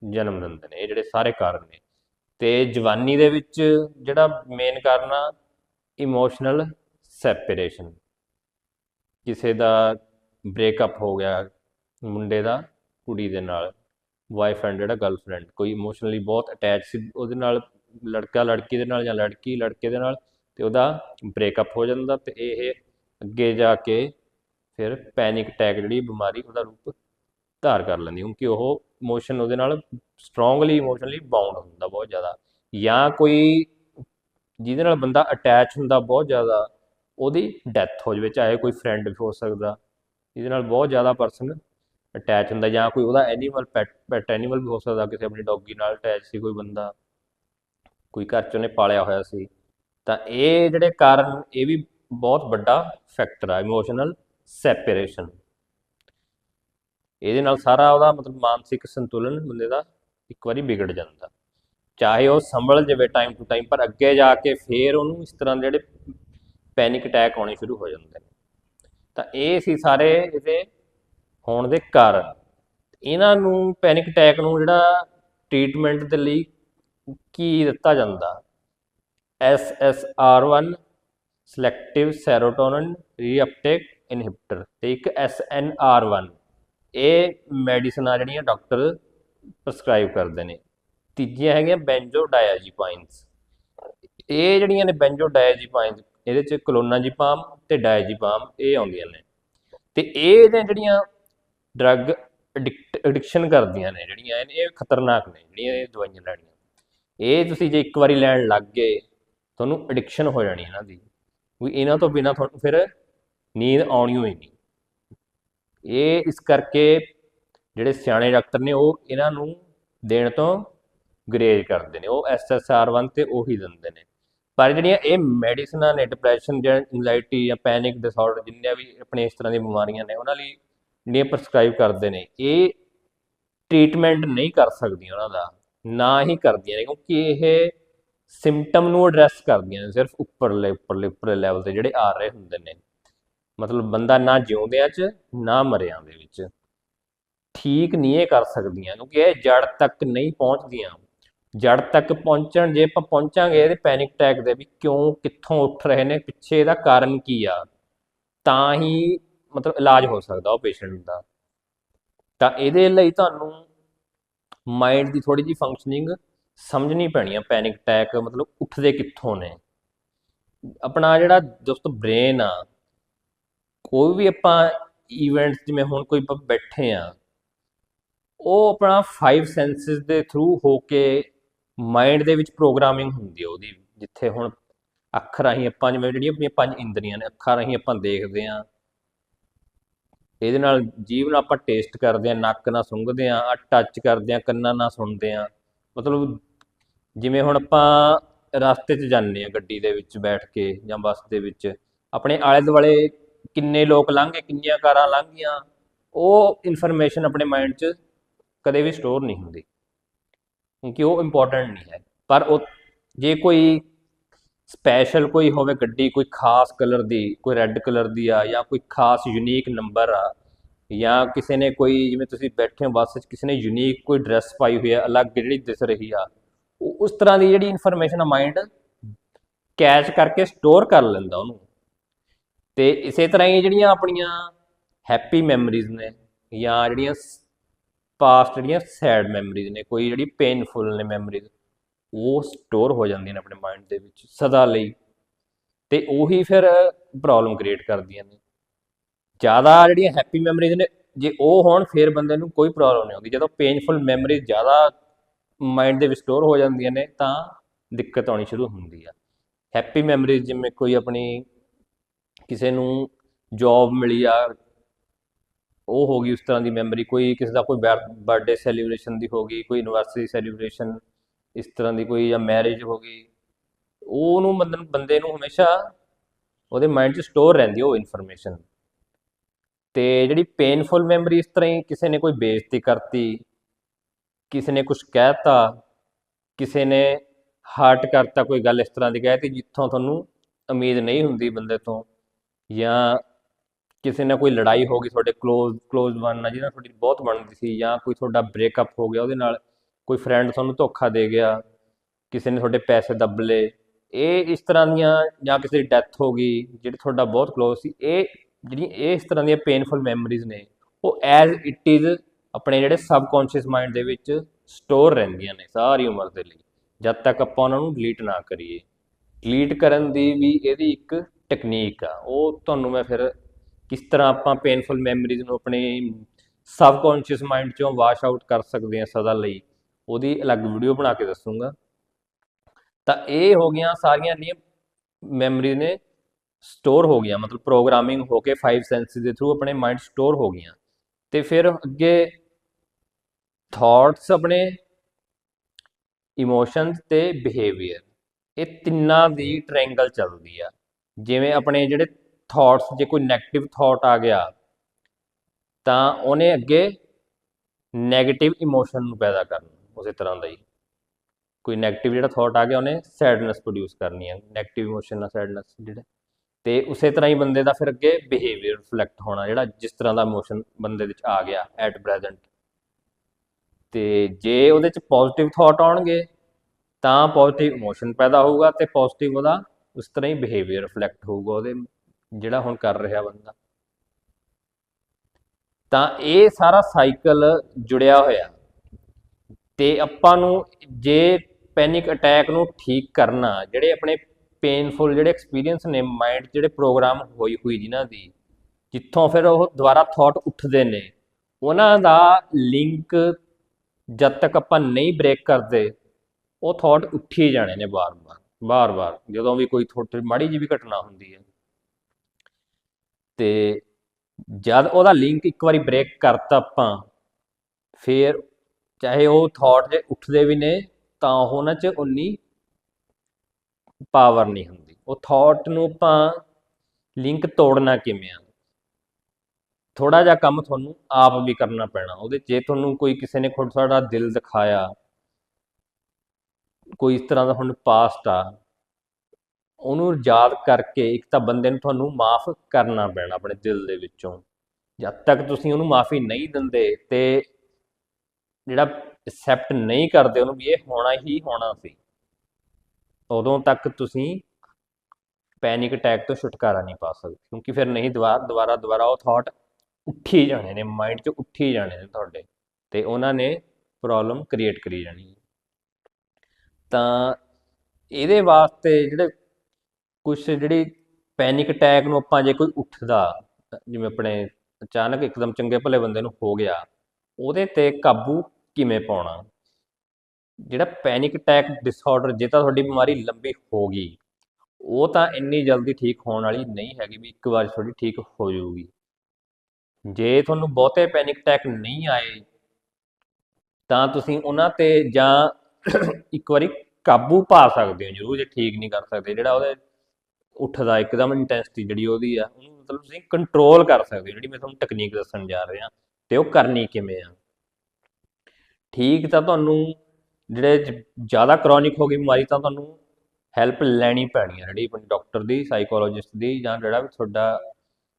ਜਨਮ ਦਿੰਦੇ ਨੇ, ਇਹ ਜਿਹੜੇ ਸਾਰੇ ਕਾਰਨ ਨੇ। ਤੇ ਜਵਾਨੀ ਦੇ ਵਿੱਚ ਜਿਹੜਾ ਮੇਨ ਕਾਰਨ ਆ ਇਮੋਸ਼ਨਲ ਸੈਪਰੇਸ਼ਨ ਕਿਸੇ ਦਾ ਬ੍ਰੇਕਅਪ ਹੋ ਗਿਆ, ਮੁੰਡੇ ਦਾ ਕੁੜੀ ਦੇ ਨਾਲ ਵਾਈਫ ਐਂਡ ਜਿਹੜਾ ਗਰਲਫ੍ਰੈਂਡ ਕੋਈ ਇਮੋਸ਼ਨਲੀ ਬਹੁਤ ਅਟੈਚ ਸੀ, ਉਹਦੇ ਨਾਲ ਲੜਕਾ ਲੜਕੀ ਦੇ ਨਾਲ ਜਾਂ ਲੜਕੀ ਲੜਕੇ ਦੇ ਨਾਲ, ਤੇ ਉਹਦਾ ਬ੍ਰੇਕਅਪ ਹੋ ਜਾਂਦਾ ਤੇ ਇਹ ਅੱਗੇ ਜਾ ਕੇ ਫਿਰ ਪੈਨਿਕ ਅਟੈਕ ਜਿਹੜੀ ਬਿਮਾਰੀ ਉਹਦਾ ਰੂਪ ਧਾਰ ਕਰ ਲੈਂਦੀ, ਕਿਉਂਕਿ ਉਹ ਇਮੋਸ਼ਨ ਉਹਦੇ ਨਾਲ ਸਟਰੋਂਗਲੀ ਇਮੋਸ਼ਨਲੀ ਬਾਉਂਡ ਹੁੰਦਾ ਬਹੁਤ ਜ਼ਿਆਦਾ, ਜਾਂ ਕੋਈ ਜਿਹਦੇ ਨਾਲ ਬੰਦਾ ਅਟੈਚ ਹੁੰਦਾ ਬਹੁਤ ਜ਼ਿਆਦਾ, ਉਹਦੀ ਡੈਥ ਹੋ ਜਾਵੇ, ਚਾਹੇ ਕੋਈ ਫਰੈਂਡ ਵੀ ਹੋ ਸਕਦਾ ਜਿਹਦੇ ਨਾਲ ਬਹੁਤ ਜ਼ਿਆਦਾ ਪਰਸਨ ਅਟੈਚ ਹੁੰਦਾ ਜਾਂ ਕੋਈ ਉਹਦਾ ਐਨੀਮਲ ਪੈਟ ਪੈਟ ਐਨੀਮਲ ਵੀ ਹੋ ਸਕਦਾ, ਕਿਸੇ ਆਪਣੀ ਡੌਗੀ ਨਾਲ ਅਟੈਚ ਸੀ ਕੋਈ ਬੰਦਾ, ਕੋਈ ਘਰ 'ਚ ਉਹਨੇ ਪਾਲਿਆ ਹੋਇਆ ਸੀ। ਤਾਂ ਇਹ ਜਿਹੜੇ ਕਾਰਨ, ਇਹ ਵੀ ਬਹੁਤ ਵੱਡਾ ਫੈਕਟਰ ਆ ਇਮੋਸ਼ਨਲ ਸੈਪਰੇਸ਼ਨ ਇਹਦੇ ਨਾਲ ਸਾਰਾ ਉਹਦਾ ਮਤਲਬ ਮਾਨਸਿਕ ਸੰਤੁਲਨ ਬੰਦੇ ਦਾ ਇੱਕ ਵਾਰੀ ਵਿਗੜ ਜਾਂਦਾ। ਚਾਹੇ ਉਹ ਸੰਭਲ ਜਾਵੇ ਟਾਈਮ ਟੂ ਟਾਈਮ ਪਰ ਅੱਗੇ ਜਾ ਕੇ ਫੇਰ ਉਹਨੂੰ ਇਸ ਤਰ੍ਹਾਂ ਦੇ ਜਿਹੜੇ ਪੈਨਿਕ ਅਟੈਕ ਆਉਣੇ ਸ਼ੁਰੂ ਹੋ ਜਾਂਦੇ ਨੇ। ਤਾਂ ਇਹ ਸੀ ਸਾਰੇ ਇਹਦੇ ਹੋਣ ਦੇ ਕਾਰਨ। ਇਹਨਾਂ ਨੂੰ ਪੈਨਿਕ ਅਟੈਕ ਨੂੰ ਜਿਹੜਾ ਟ੍ਰੀਟਮੈਂਟ ਦੇ ਲਈ ਕੀ ਦਿੱਤਾ ਜਾਂਦਾ? SSR1 ਸਿਲੈਕਟਿਵ ਸੈਰੋਟੋਨਿਨ ਰੀਅਪਟੇਕ ਇਨਹਿਬਿਟਰ ਤੇ ਇੱਕ SNR1 ਇਹ ਮੈਡੀਸਨ ਆ ਜਿਹੜੀਆਂ ਡਾਕਟਰ ਪ੍ਰਸਕ੍ਰਾਈਬ ਕਰਦੇ ਨੇ। ਤੀਜੀਆਂ ਹੈਗੀਆਂ ਬੈਂਜੋਡਾਇਆਜ਼ੀਪਾਈਨਸ ਇਹ ਜਿਹੜੀਆਂ ਨੇ ਬੈਂਜੋਡਾਇਆਜ਼ੀਪਾਈਨਸ ਇਹਦੇ ਚ ਕਲੋਨਾਜ਼ੀਪਾਮ ਤੇ ਡਾਇਆਜ਼ੀਪਾਮ ਇਹ ਆਉਂਦੀਆਂ ਨੇ। ਤੇ ਇਹ ਜਿਹੜੀਆਂ ਡਰੱਗ ਐਡਿਕਸ਼ਨ ਕਰਦੀਆਂ ਨੇ, ਜਿਹੜੀਆਂ ਇਹ ਖਤਰਨਾਕ ਨੇ, ਜਿਹੜੀਆਂ ਇਹ ਦਵਾਈਆਂ ਲੈਣੀਆਂ। ਇਹ ਤੁਸੀਂ ਜੇ ਇੱਕ ਵਾਰੀ ਲੈਣ ਲੱਗ ਗਏ, ਤੁਹਾਨੂੰ ਐਡਿਕਸ਼ਨ ਹੋ ਜਾਣੀ ਇਹਨਾਂ ਦੀ। ਵੀ ਇਹਨਾਂ ਤੋਂ ਬਿਨਾ ਤੁਹਾਨੂੰ ਫਿਰ ਨੀਂਦ ਆਉਣੀ ਹੋਈ ਨਹੀਂ। ਇਹ ਇਸ ਕਰਕੇ ਜਿਹੜੇ ਸਿਆਣੇ ਡਾਕਟਰ ਨੇ, ਉਹ ਇਹਨਾਂ ਨੂੰ ਦੇਣ ਤੋਂ ਗਰੇਜ ਕਰਦੇ ਨੇ। ਉਹ SSR1 ਤੇ ਉਹੀ ਦਿੰਦੇ ਨੇ। ਪਰ ਜਿਹੜੀਆਂ ਇਹ ਮੈਡੀਸਨਾਂ ਨੇ ਡਿਪਰੈਸ਼ਨ ਜਾਂ ਐਂਜ਼ਾਈਟੀ ਜਾਂ ਪੈਨਿਕ ਡਿਸਆਰਡਰ ਜਿੰਨੀਆਂ ਵੀ ਆਪਣੇ ਇਸ ਤਰ੍ਹਾਂ ਦੀਆਂ ਬਿਮਾਰੀਆਂ ਨੇ, ਉਹਨਾਂ ਲਈ ਜਿਹੜੀਆਂ ਪ੍ਰਸਕ੍ਰਾਈਬ ਕਰਦੇ ਨੇ, ਇਹ ਟ੍ਰੀਟਮੈਂਟ ਨਹੀਂ ਕਰ ਸਕਦੀਆਂ ਉਹਨਾਂ ਦਾ, ਨਾ ਹੀ ਕਰਦੀਆਂ ਨੇ, ਕਿਉਂਕਿ ਇਹ ਸਿੰਪਟਮ ਨੂੰ ਐਡਰੈਸ ਕਰਦੀਆਂ ਨੇ, ਸਿਰਫ ਉੱਪਰਲੇ ਉੱਪਰਲੇ ਉੱਪਰਲੇ ਲੈਵਲ ਤੇ ਜਿਹੜੇ ਆ ਰਹੇ ਹੁੰਦੇ ਨੇ। ਮਤਲਬ ਬੰਦਾ ਨਾ ਜਿਉਂਦਿਆਂ 'ਚ, ਨਾ ਮਰਿਆਂ ਦੇ ਵਿੱਚ। ਠੀਕ ਨਹੀਂ ਇਹ ਕਰ ਸਕਦੀਆਂ, ਕਿਉਂਕਿ ਇਹ ਜੜ ਤੱਕ ਨਹੀਂ ਪਹੁੰਚਦੀਆਂ। ਜੜ ਤੱਕ ਪਹੁੰਚਣ, ਜੇ ਆਪਾਂ ਪਹੁੰਚਾਂਗੇ ਇਹਦੇ ਪੈਨਿਕ ਅਟੈਕ ਦੇ ਵੀ ਕਿਉਂ ਕਿੱਥੋਂ ਉੱਠ ਰਹੇ ਨੇ, ਪਿੱਛੇ ਇਹਦਾ ਕਾਰਨ ਕੀ ਆ? ਤਾਂ ਹੀ ਮਤਲਬ ਇਲਾਜ ਹੋ ਸਕਦਾ ਉਹ ਪੇਸ਼ੈਂਟ ਦਾ। ਤਾਂ ਇਹਦੇ ਲਈ ਤੁਹਾਨੂੰ ਮਾਈਂਡ ਦੀ ਥੋੜੀ ਜਿਹੀ ਫੰਕਸ਼ਨਿੰਗ ਸਮਝਣੀ ਪੈਣੀ ਆ ਪੈਨਿਕ ਅਟੈਕ ਮਤਲਬ ਉੱਠਦੇ ਕਿੱਥੋਂ ਨੇ। ਆਪਣਾ ਜਿਹੜਾ ਦੋਸਤੋ ਬ੍ਰੇਨ ਆ, ਕੋਈ ਵੀ ਆਪਾਂ ਇਵੈਂਟਸ ਜਿਵੇਂ ਹੁਣ ਕੋਈ ਬੈਠੇ ਆ, ਉਹ ਆਪਣਾ ਫਾਈਵ ਸੈਂਸਸ ਦੇ ਥਰੂ ਹੋ ਕੇ ਮਾਈਂਡ ਦੇ ਵਿੱਚ ਪ੍ਰੋਗਰਾਮਿੰਗ ਹੁੰਦੀ ਹੈ ਉਹਦੀ। ਜਿੱਥੇ ਹੁਣ ਅੱਖ ਰਾਹੀਂ ਆਪਾਂ ਜਿਵੇਂ ਜਿਹੜੀਆਂ ਆਪਣੀਆਂ ਪੰਜ ਇੰਦਰੀਆਂ ਨੇ, ਅੱਖਾਂ ਰਾਹੀਂ ਆਪਾਂ ਦੇਖਦੇ ਆ ਇਹਦੇ ਨਾਲ ਜੀਭ ਨਾਲ ਆਪਾਂ ਟੇਸਟ ਕਰਦੇ ਆ ਨੱਕ ਨਾਲ ਸੁੰਘਦੇ ਆ ਆ ਟੱਚ ਕਰਦੇ ਆ ਕੰਨਾਂ ਨਾਲ ਸੁਣਦੇ ਆ ਮਤਲਬ ਜਿਵੇਂ ਹੁਣ ਆਪਾਂ ਰਸਤੇ 'ਚ ਜਾਂਦੇ ਆ ਗੱਡੀ ਦੇ ਵਿੱਚ ਬੈਠ ਕੇ ਜਾਂ ਬੱਸ ਦੇ ਵਿੱਚ, ਆਪਣੇ ਆਲੇ ਦੁਆਲੇ ਕਿੰਨੇ ਲੋਕ ਲੰਘੇ ਕਿੰਨੀਆਂ ਕਾਰਾਂ ਲੰਘੀਆਂ ਉਹ ਇਨਫੋਰਮੇਸ਼ਨ ਆਪਣੇ ਮਾਈਂਡ 'ਚ ਕਦੇ ਵੀ ਸਟੋਰ ਨਹੀਂ ਹੁੰਦੀ। ਕਿਉਂਕਿ ਉਹ ਇੰਪੋਰਟੈਂਟ ਨਹੀਂ ਹੈ। ਪਰ ਉਹ, ਜੇ ਕੋਈ ਸਪੈਸ਼ਲ ਕੋਈ ਹੋਵੇ ਗੱਡੀ, ਕੋਈ ਖਾਸ ਕਲਰ ਦੀ, ਕੋਈ ਰੈੱਡ ਕਲਰ ਦੀ ਆ ਜਾਂ ਕੋਈ ਖਾਸ ਯੂਨੀਕ ਨੰਬਰ ਆ ਜਾਂ ਕਿਸੇ ਨੇ ਕੋਈ, ਜਿਵੇਂ ਤੁਸੀਂ ਬੈਠੇ ਹੋ ਬੱਸ 'ਚ, ਕਿਸੇ ਨੇ ਯੂਨੀਕ ਕੋਈ ਡਰੈਸ ਪਾਈ ਹੋਈ ਆ, ਅਲੱਗ ਜਿਹੜੀ ਦਿਸ ਰਹੀ ਆ, ਉਹ ਉਸ ਤਰ੍ਹਾਂ ਦੀ ਜਿਹੜੀ ਇਨਫੋਰਮੇਸ਼ਨ ਆ ਮਾਈਂਡ ਕੈਚ ਕਰਕੇ ਸਟੋਰ ਕਰ ਲੈਂਦਾ ਉਹਨੂੰ। ਤੇ ਇਸੇ ਤਰ੍ਹਾਂ ਹੀ ਜਿਹੜੀਆਂ ਆਪਣੀਆਂ ਹੈਪੀ ਮੈਮਰੀਜ਼ ਨੇ ਜਾਂ ਜਿਹੜੀਆਂ ਪਾਸਟ ਜਿਹੜੀਆਂ ਸੈਡ ਮੈਮਰੀਜ਼ ਨੇ, ਕੋਈ ਜਿਹੜੀ ਪੇਨਫੁਲ ਨੇ ਮੈਮਰੀਜ਼ ਉਹ ਸਟੋਰ ਹੋ ਜਾਂਦੀਆਂ ਨੇ ਆਪਣੇ ਮਾਈਂਡ ਦੇ ਵਿੱਚ ਸਦਾ ਲਈ। ਤੇ ਉਹੀ ਫਿਰ ਪ੍ਰੋਬਲਮ ਕ੍ਰੀਏਟ ਕਰਦੀਆਂ ਨੇ। ਜ਼ਿਆਦਾ ਜਿਹੜੀਆਂ ਹੈਪੀ ਮੈਮਰੀਜ਼ ਨੇ, ਜੇ ਉਹ ਹੋਣ, ਫਿਰ ਬੰਦੇ ਨੂੰ ਕੋਈ ਪ੍ਰੋਬਲਮ ਨਹੀਂ ਆਉਂਦੀ। ਜਦੋਂ ਪੇਨਫੁਲ ਮੈਮਰੀਜ਼ ਜ਼ਿਆਦਾ ਮਾਈਂਡ ਦੇ ਵਿੱਚ ਸਟੋਰ ਹੋ ਜਾਂਦੀਆਂ ਨੇ, ਤਾਂ ਦਿੱਕਤ ਆਉਣੀ ਸ਼ੁਰੂ ਹੁੰਦੀ ਆ। ਹੈਪੀ ਮੈਮਰੀਜ਼ ਜਿਵੇਂ ਕੋਈ ਆਪਣੀ ਕਿਸੇ ਨੂੰ ਜੌਬ ਮਿਲੀ ਆ, ਉਹ ਹੋ ਗਈ ਉਸ ਤਰ੍ਹਾਂ ਦੀ ਮੈਮਰੀ ਕੋਈ ਕਿਸੇ ਦਾ ਕੋਈ ਬਰਥਡੇ ਸੈਲੀਬ੍ਰੇਸ਼ਨ ਦੀ ਹੋ ਗਈ, ਕੋਈ ਐਨਵਰਸਰੀ ਸੈਲੀਬ੍ਰੇਸ਼ਨ ਇਸ ਤਰ੍ਹਾਂ ਦੀ ਕੋਈ ਜਾਂ ਮੈਰਿਜ ਹੋ ਗਈ, ਉਹਨੂੰ ਮਤਲਬ ਬੰਦੇ ਨੂੰ ਹਮੇਸ਼ਾ ਉਹਦੇ ਮਾਈਂਡ 'ਚ ਸਟੋਰ ਰਹਿੰਦੀ ਉਹ ਇਨਫੋਰਮੇਸ਼ਨ ਤੇ ਜਿਹੜੀ ਪੇਨਫੁਲ ਮੈਮਰੀ ਇਸ ਤਰ੍ਹਾਂ ਹੀ ਕਿਸੇ ਨੇ ਕੋਈ ਬੇਇੱਜ਼ਤੀ ਕਰਤੀ, ਕਿਸੇ ਨੇ ਕੁਝ ਕਹਿਤਾ, ਕਿਸੇ ਨੇ ਹਾਰਟ ਕਰਤਾ, ਕੋਈ ਗੱਲ ਇਸ ਤਰ੍ਹਾਂ ਦੀ ਕਹਿਤੀ ਜਿੱਥੋਂ ਤੁਹਾਨੂੰ ਉਮੀਦ ਨਹੀਂ ਹੁੰਦੀ ਬੰਦੇ ਤੋਂ ਜਾਂ ਕਿਸੇ ਨਾਲ ਕੋਈ ਲੜਾਈ ਹੋ ਗਈ ਤੁਹਾਡੇ ক্লোਜ਼ ক্লোਜ਼ ਵਨ ਨਾਲ ਜਿਹਨਾਂ ਤੁਹਾਡੀ ਬਹੁਤ ਬਣਦੀ ਸੀ ਜਾਂ ਕੋਈ ਤੁਹਾਡਾ ਬ੍ਰੇਕਅਪ ਹੋ ਗਿਆ ਉਹਦੇ ਨਾਲ ਕੋਈ ਫਰੈਂਡ ਤੁਹਾਨੂੰ ਧੋਖਾ ਦੇ ਗਿਆ, ਕਿਸੇ ਨੇ ਤੁਹਾਡੇ ਪੈਸੇ ਦੱਬ ਲਏ, ਇਹ ਇਸ ਤਰ੍ਹਾਂ ਦੀਆਂ ਜਾਂ ਕਿਸੇ ਦੀ ਡੈਥ ਹੋ ਗਈ, ਜਿਹੜੀ ਤੁਹਾਡਾ ਬਹੁਤ ক্লোਜ਼ ਸੀ, ਇਹ ਜਿਹੜੀਆਂ ਇਹ ਇਸ ਤਰ੍ਹਾਂ ਦੀਆਂ ਪੇਨਫੁਲ ਮੈਮਰੀਜ਼ ਨੇ, ਉਹ ਐਜ਼ ਇਟ ਇਜ਼ ਆਪਣੇ ਜਿਹੜੇ ਸਬਕੌਂਸ਼ੀਅਸ ਮਾਈਂਡ ਦੇ ਵਿੱਚ ਸਟੋਰ ਰਹਿੰਦੀਆਂ ਨੇ ਸਾਰੀ ਉਮਰ ਦੇ ਲਈ, ਜਦ ਤੱਕ ਆਪਾਂ ਉਹਨਾਂ ਨੂੰ ਡਿਲੀਟ ਨਾ ਕਰੀਏ। ਡਿਲੀਟ ਕਰਨ ਦੀ ਵੀ ਇਹਦੀ ਇੱਕ ਟੈਕਨੀਕ ਆ, ਉਹ ਤੁਹਾਨੂੰ ਮੈਂ ਫਿਰ ਕਿਸ ਤਰ੍ਹਾਂ ਆਪਾਂ ਪੇਨਫੁਲ ਮੈਮਰੀਜ਼ ਨੂੰ ਆਪਣੇ ਸਬਕੌਂਸ਼ੀਅਸ ਮਾਈਂਡ ਚੋਂ ਵਾਸ਼ ਆਊਟ ਕਰ ਸਕਦੇ ਹਾਂ ਸਦਾ ਲਈ। ਉਹਦੀ ਅਲੱਗ ਵੀਡੀਓ ਬਣਾ ਕੇ ਦੱਸੂਗਾ। ਤਾਂ ਇਹ ਹੋ ਗਈਆਂ ਸਾਰੀਆਂ ਨੀਆਂ ਮੈਮਰੀ ਨੇ ਸਟੋਰ ਹੋ ਗਈਆਂ, ਮਤਲਬ ਪ੍ਰੋਗਰਾਮਿੰਗ ਹੋ ਕੇ ਫਾਈਵ ਸੈਂਸਿਸ ਦੇ ਥਰੂ ਆਪਣੇ ਮਾਈਂਡ ਸਟੋਰ ਹੋ ਗਈਆਂ। ਤੇ ਫਿਰ ਅੱਗੇ ਥਾਟਸ ਆਪਣੇ ਇਮੋਸ਼ਨਸ ਤੇ ਬਿਹੇਵੀਅਰ ਇਹ ਤਿੰਨਾਂ ਦੀ ਟ੍ਰਾਇੰਗਲ ਚੱਲਦੀ ਆ। ਜਿਵੇਂ ਆਪਣੇ ਜਿਹੜੇ ਥਾਟਸ ਜੇ ਕੋਈ 네ਗੇਟਿਵ ਥਾਟ ਆ ਗਿਆ, ਤਾਂ ਉਹਨੇ ਅੱਗੇ 네ਗੇਟਿਵ ਇਮੋਸ਼ਨ ਨੂੰ ਪੈਦਾ ਕਰਨਾ। ਉਸੇ ਤਰ੍ਹਾਂ ਦਾ ਹੀ। ਕੋਈ 네ਗੇਟਿਵ ਜਿਹੜਾ ਥਾਟ ਆ ਗਿਆ, ਉਹਨੇ ਸੈਡਨੈਸ ਪ੍ਰੋਡਿਊਸ ਕਰਨੀ ਹੈ 네ਗੇਟਿਵ ਇਮੋਸ਼ਨ ਨਾਲ ਸੈਡਨੈਸ ਜਿਹੜਾ। ਤੇ ਉਸੇ ਤਰ੍ਹਾਂ ਹੀ ਬੰਦੇ ਦਾ ਫਿਰ ਅੱਗੇ ਬਿਹੇਵੀਅਰ ਰਿਫਲੈਕਟ ਹੋਣਾ, ਜਿਹੜਾ ਜਿਸ ਤਰ੍ਹਾਂ ਦਾ ਇਮੋਸ਼ਨ ਬੰਦੇ ਵਿੱਚ ਆ ਗਿਆ ਐਟ ਪ੍ਰੈਜ਼ੈਂਟ ਤੇ ਜੇ ਉਹਦੇ ਚ ਪੋਜ਼ਿਟਿਵ ਥਾਟ ਆਉਣਗੇ, ਤਾਂ ਪੋਜ਼ਿਟਿਵ ਇਮੋਸ਼ਨ ਪੈਦਾ ਹੋਊਗਾ ਤੇ ਪੋਜ਼ਿਟਿਵ ਉਹਦਾ ਉਸ ਤਰ੍ਹਾਂ ਹੀ ਬਿਹੇਵੀਅਰ ਰਿਫਲੈਕਟ ਹੋਊਗਾ ਉਹਦੇ ਜਿਹੜਾ ਹੁਣ ਕਰ ਰਿਹਾ ਬੰਦਾ। ਤਾਂ ਇਹ ਸਾਰਾ ਸਾਈਕਲ ਜੁੜਿਆ ਹੋਇਆ। ਤੇ ਆਪਾਂ ਨੂੰ ਜੇ ਪੈਨਿਕ ਅਟੈਕ ਨੂੰ ਠੀਕ ਕਰਨਾ, ਜਿਹੜੇ ਆਪਣੇ ਪੇਨਫੁਲ ਜਿਹੜੇ ਐਕਸਪੀਰੀਅੰਸ ਨੇ ਮਾਈਂਡ ਜਿਹੜੇ ਪ੍ਰੋਗਰਾਮ ਹੋਈ ਹੋਈ ਜਿਨ੍ਹਾਂ ਦੀ, ਜਿੱਥੋਂ ਫਿਰ ਉਹ ਦੁਬਾਰਾ ਥਾਟ ਉੱਠਦੇ ਨੇ, ਉਹਨਾਂ ਦਾ ਲਿੰਕ ਜਦ ਤੱਕ ਆਪਾਂ ਨਹੀਂ ਬ੍ਰੇਕ ਕਰਦੇ, ਉਹ ਥਾਟ ਉੱਠੀ ਜਾਣੇ ਨੇ ਬਾਰ-ਬਾਰ ਬਾਰ-ਬਾਰ ਜਦੋਂ ਵੀ ਕੋਈ ਥੋੜੀ ਮਾੜੀ ਜਿਹੀ ਵੀ ਘਟਨਾ ਹੁੰਦੀ ਹੈ। ਤੇ ਜਦ ਉਹਦਾ ਲਿੰਕ ਇੱਕ ਵਾਰੀ ਬ੍ਰੇਕ ਕਰਤਾ ਆਪਾਂ, ਫਿਰ ਚਾਹੇ ਉਹ ਥਾਟ ਜੇ ਉੱਠਦੇ ਵੀ ਨੇ, ਤਾਂ ਉਹਨਾਂ 'ਚ ਉਨੀ ਪਾਵਰ ਨਹੀਂ ਹੁੰਦੀ। ਉਹ ਥਾਟ ਨੂੰ ਆਪਾਂ ਲਿੰਕ ਤੋੜਨਾ ਕਿਵੇਂ ਆ? ਥੋੜਾ ਜਿਹਾ ਕੰਮ ਤੁਹਾਨੂੰ ਆਪ ਵੀ ਕਰਨਾ ਪੈਣਾ। ਉਹਦੇ ਜੇ ਤੁਹਾਨੂੰ ਕੋਈ ਕਿਸੇ ਨੇ ਖੁਦ ਤੁਹਾਡਾ ਦਿਲ ਦਿਖਾਇਆ, ਕੋਈ ਇਸ ਤਰ੍ਹਾਂ ਦਾ ਹੁਣ ਪਾਸਟ ਆ, ਉਹਨੂੰ ਯਾਦ ਕਰਕੇ ਇੱਕ ਤਾਂ ਬੰਦੇ ਨੂੰ ਤੁਹਾਨੂੰ ਮਾਫ ਕਰਨਾ ਪੈਣਾ ਆਪਣੇ ਦਿਲ ਦੇ ਵਿੱਚੋਂ। ਜਦ ਤੱਕ ਤੁਸੀਂ ਉਹਨੂੰ ਮਾਫੀ ਨਹੀਂ ਦਿੰਦੇ ਤੇ ਜਿਹੜਾ ਐਕਸੈਪਟ ਨਹੀਂ ਕਰਦੇ ਉਹਨੂੰ ਵੀ ਇਹ ਹੋਣਾ ਹੀ ਹੋਣਾ ਸੀ। ਉਦੋਂ ਤੱਕ ਤੁਸੀਂ ਪੈਨਿਕ ਅਟੈਕ ਤੋਂ ਛੁਟਕਾਰਾ ਨਹੀਂ ਪਾ ਸਕਦੇ, ਕਿਉਂਕਿ ਫਿਰ ਨਹੀਂ ਦੁਬਾਰਾ ਦੁਬਾਰਾ ਦੁਬਾਰਾ ਉਹ ਥਾਟ ਉੱਠੀ ਜਾਣੇ ਨੇ ਮਾਈਂਡ 'ਚ ਉੱਠੀ ਜਾਣੇ ਨੇ ਤੁਹਾਡੇ ਤੇ ਉਹਨਾਂ ਨੇ ਪ੍ਰੋਬਲਮ ਕ੍ਰੀਏਟ ਕਰੀ ਜਾਣੀ ਹੈ। ਤਾਂ ਇਹਦੇ ਵਾਸਤੇ ਜਿਹੜੇ ਕੁਝ ਜਿਹੜੀ ਪੈਨਿਕ ਅਟੈਕ ਨੂੰ ਆਪਾਂ ਜੇ ਕੋਈ ਉੱਠਦਾ, ਜਿਵੇਂ ਆਪਣੇ ਅਚਾਨਕ ਇੱਕਦਮ ਚੰਗੇ ਭਲੇ ਬੰਦੇ ਨੂੰ ਹੋ ਗਿਆ, ਉਹਦੇ ਤੇ ਕਾਬੂ ਕਿਵੇਂ ਪਾਉਣਾ? ਜਿਹੜਾ ਪੈਨਿਕ ਅਟੈਕ ਡਿਸਆਰਡਰ ਜੇ ਤਾਂ ਤੁਹਾਡੀ ਬਿਮਾਰੀ ਲੰਬੀ ਹੋ ਗਈ, ਉਹ ਤਾਂ ਇੰਨੀ ਜਲਦੀ ਠੀਕ ਹੋਣ ਵਾਲੀ ਨਹੀਂ ਹੈਗੀ ਵੀ ਇੱਕ ਵਾਰ ਤੁਹਾਡੀ ਠੀਕ ਹੋ ਜਾਊਗੀ। ਜੇ ਤੁਹਾਨੂੰ ਬਹੁਤੇ ਪੈਨਿਕ ਅਟੈਕ ਨਹੀਂ ਆਏ, ਤਾਂ ਤੁਸੀਂ ਉਹਨਾਂ ਤੇ ਜਾਂ ਇੱਕ ਵਾਰੀ ਕਾਬੂ ਪਾ ਸਕਦੇ ਹੋ, ਜ਼ਰੂਰ ਜੇ ਠੀਕ ਨਹੀਂ ਕਰ ਸਕਦੇ, ਜਿਹੜਾ ਉਹਦੇ ਉੱਠਦਾ ਇੱਕਦਮ ਇੰਟੈਂਸਿਟੀ ਜਿਹੜੀ ਉਹਦੀ ਆ, ਉਹਨੂੰ ਮਤਲਬ ਤੁਸੀਂ ਕੰਟਰੋਲ ਕਰ ਸਕਦੇ ਹੋ, ਜਿਹੜੀ ਮੈਂ ਤੁਹਾਨੂੰ ਟੈਕਨੀਕ ਦੱਸਣ ਜਾ ਰਿਹਾ, ਤੇ ਉਹ ਕਰਨੀ ਕਿਵੇਂ ਆ? ਠੀਕ ਤਾਂ ਤੁਹਾਨੂੰ ਜਿਹੜੇ ਜ਼ਿਆਦਾ ਕ੍ਰੋਨਿਕ ਹੋ ਗਈ ਬਿਮਾਰੀ ਤਾਂ ਤੁਹਾਨੂੰ ਹੈਲਪ ਲੈਣੀ ਪੈਣੀ ਹੈ ਜਿਹੜੀ ਆਪਣੀ ਡਾਕਟਰ ਦੀ ਸਾਈਕੋਲੋਜਿਸਟ ਦੀ ਜਾਂ ਜਿਹੜਾ ਵੀ ਤੁਹਾਡਾ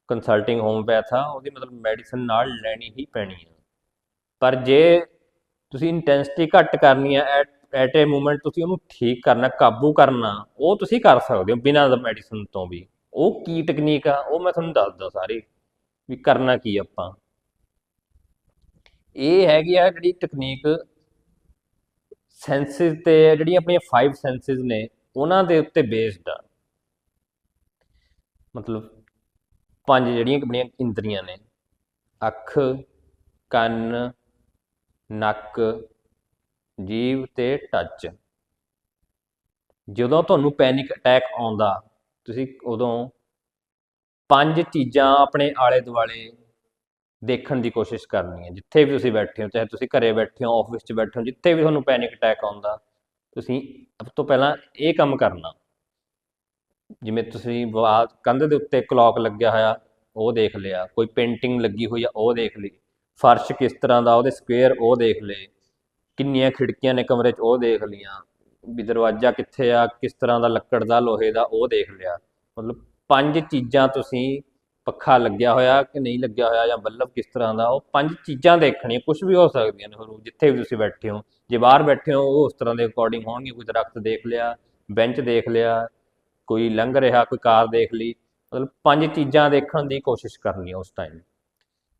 ਕੰਸਲਟਿੰਗ ਹੋਮਪੈਥ ਆ, ਉਹਦੀ ਮਤਲਬ ਮੈਡੀਸਨ ਨਾਲ ਲੈਣੀ ਹੀ ਪੈਣੀ ਹੈ ਪਰ ਜੇ ਤੁਸੀਂ ਇੰਟੈਂਸਿਟੀ ਘੱਟ ਕਰਨੀ ਹੈ ਐਟ ਐਟ ਏ ਮੂਮੈਂਟ ਤੁਸੀਂ ਉਹਨੂੰ ਠੀਕ ਕਰਨਾ, ਕਾਬੂ ਕਰਨਾ, ਉਹ ਤੁਸੀਂ ਕਰ ਸਕਦੇ ਹੋ ਬਿਨਾਂ ਮੈਡੀਸਨ ਤੋਂ ਵੀ। ਉਹ ਕੀ ਟੈਕਨੀਕ ਆ, ਉਹ ਮੈਂ ਤੁਹਾਨੂੰ ਦੱਸਦਾ ਸਾਰੀ, ਵੀ ਕਰਨਾ ਕੀ ਆਪਾਂ। ਇਹ ਹੈਗੀ ਆ ਜਿਹੜੀ ਟੈਕਨੀਕ ਸੈਂਸਿਸ ਤੇ ਜਿਹੜੀਆਂ ਆਪਣੀਆਂ ਫਾਈਵ ਸੈਂਸਿਸ ਨੇ, ਉਹਨਾਂ ਦੇ ਉੱਤੇ ਬੇਸਡ ਆ। ਮਤਲਬ ਪੰਜ ਜਿਹੜੀਆਂ ਆਪਣੀਆਂ ਇੰਦਰੀਆਂ ਨੇ, ਅੱਖ, ਕੰਨ, ਨੱਕ ਜੀਵ ਤੇ ਟੱਚ ਜਦੋਂ ਤੁਹਾਨੂੰ ਪੈਨਿਕ ਅਟੈਕ ਆਉਂਦਾ, ਤੁਸੀਂ ਉਦੋਂ ਪੰਜ ਚੀਜ਼ਾਂ ਆਪਣੇ ਆਲੇ ਦੁਆਲੇ ਦੇਖਣ ਦੀ ਕੋਸ਼ਿਸ਼ ਕਰਨੀ ਹੈ। ਜਿੱਥੇ ਵੀ ਤੁਸੀਂ ਬੈਠੇ ਹੋ, ਚਾਹੇ ਤੁਸੀਂ ਘਰੇ ਬੈਠੇ ਹੋ ਆਫਿਸ 'ਚ ਬੈਠੇ ਹੋ, ਜਿੱਥੇ ਵੀ ਤੁਹਾਨੂੰ ਪੈਨਿਕ ਅਟੈਕ ਆਉਂਦਾ, ਤੁਸੀਂ ਸਭ ਤੋਂ ਪਹਿਲਾਂ ਇਹ ਕੰਮ ਕਰਨਾ। ਜਿਵੇਂ ਤੁਸੀਂ ਵਾ- ਕੰਧ ਦੇ ਉੱਤੇ ਕਲੌਕ ਲੱਗਿਆ ਹੋਇਆ, ਉਹ ਦੇਖ ਲਿਆ। ਕੋਈ ਪੇਂਟਿੰਗ ਲੱਗੀ ਹੋਈ ਆ, ਉਹ ਦੇਖ ਲਈ। ਫਰਸ਼ ਕਿਸ ਤਰ੍ਹਾਂ ਦਾ, ਉਹਦੇ ਸਕੁਅਰ ਉਹ ਦੇਖ ਲਏ। ਕਿੰਨੀਆਂ ਖਿੜਕੀਆਂ ਨੇ ਕਮਰੇ 'ਚ, ਉਹ ਦੇਖ ਲੀਆਂ ਵੀ ਦਰਵਾਜ਼ਾ ਕਿੱਥੇ ਆ, ਕਿਸ ਤਰ੍ਹਾਂ ਦਾ ਲੱਕੜ ਦਾ, ਲੋਹੇ ਦਾ, ਉਹ ਦੇਖ ਲਿਆ। ਮਤਲਬ ਪੰਜ ਚੀਜ਼ਾਂ ਤੁਸੀਂ ਪੱਖਾ ਲੱਗਿਆ ਹੋਇਆ ਕਿ ਨਹੀਂ ਲੱਗਿਆ ਹੋਇਆ ਜਾਂ ਬੱਲਬ ਕਿਸ ਤਰ੍ਹਾਂ ਦਾ, ਉਹ ਪੰਜ ਚੀਜ਼ਾਂ ਦੇਖਣੀਆਂ ਕੁਝ ਵੀ ਹੋ ਸਕਦੀਆਂ ਨੇ ਹੋਰ ਜਿੱਥੇ ਵੀ ਤੁਸੀਂ ਬੈਠੇ ਹੋ। ਜੇ ਬਾਹਰ ਬੈਠੇ ਹੋ, ਉਹ ਉਸ ਤਰ੍ਹਾਂ ਦੇ ਅਕੋਰਡਿੰਗ ਹੋਣਗੇ, ਕੋਈ ਦਰਖਤ ਦੇਖ ਲਿਆ, ਬੈਂਚ ਦੇਖ ਲਿਆ, ਕੋਈ ਲੰਘ ਰਿਹਾ, ਕੋਈ ਕਾਰ ਦੇਖ ਲਈ, ਮਤਲਬ ਪੰਜ ਚੀਜ਼ਾਂ ਦੇਖਣ ਦੀ ਕੋਸ਼ਿਸ਼ ਕਰਨੀ ਹੈ ਉਸ ਟਾਈਮ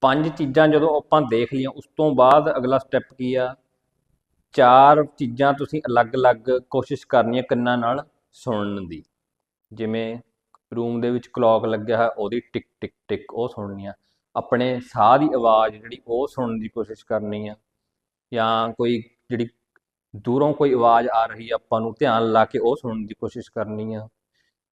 ਪੰਜ ਚੀਜ਼ਾਂ ਜਦੋਂ ਆਪਾਂ ਦੇਖ ਲਈਆਂ, ਉਸ ਤੋਂ ਬਾਅਦ ਅਗਲਾ ਸਟੈਪ ਕੀ ਆ? ਚਾਰ ਚੀਜ਼ਾਂ ਤੁਸੀਂ ਅਲੱਗ-ਅਲੱਗ ਕੋਸ਼ਿਸ਼ ਕਰਨੀ ਹੈ ਕੰਨਾਂ ਨਾਲ ਸੁਣਨ ਦੀ। ਜਿਵੇਂ ਰੂਮ ਦੇ ਵਿੱਚ ਕਲੌਕ ਲੱਗਿਆ ਹੈ ਉਹਦੀ ਟਿਕ ਟਿਕ ਟਿਕ ਉਹ ਸੁਣਨੀ ਆ। ਆਪਣੇ ਸਾਹ ਦੀ ਆਵਾਜ਼ ਜਿਹੜੀ ਉਹ ਸੁਣਨ ਦੀ ਕੋਸ਼ਿਸ਼ ਕਰਨੀ ਆ। ਜਾਂ ਕੋਈ ਜਿਹੜੀ ਦੂਰੋਂ ਕੋਈ ਆਵਾਜ਼ ਆ ਰਹੀ ਆ, ਆਪਾਂ ਨੂੰ ਧਿਆਨ ਲਾ ਕੇ ਉਹ ਸੁਣਨ ਦੀ ਕੋਸ਼ਿਸ਼ ਕਰਨੀ ਆ।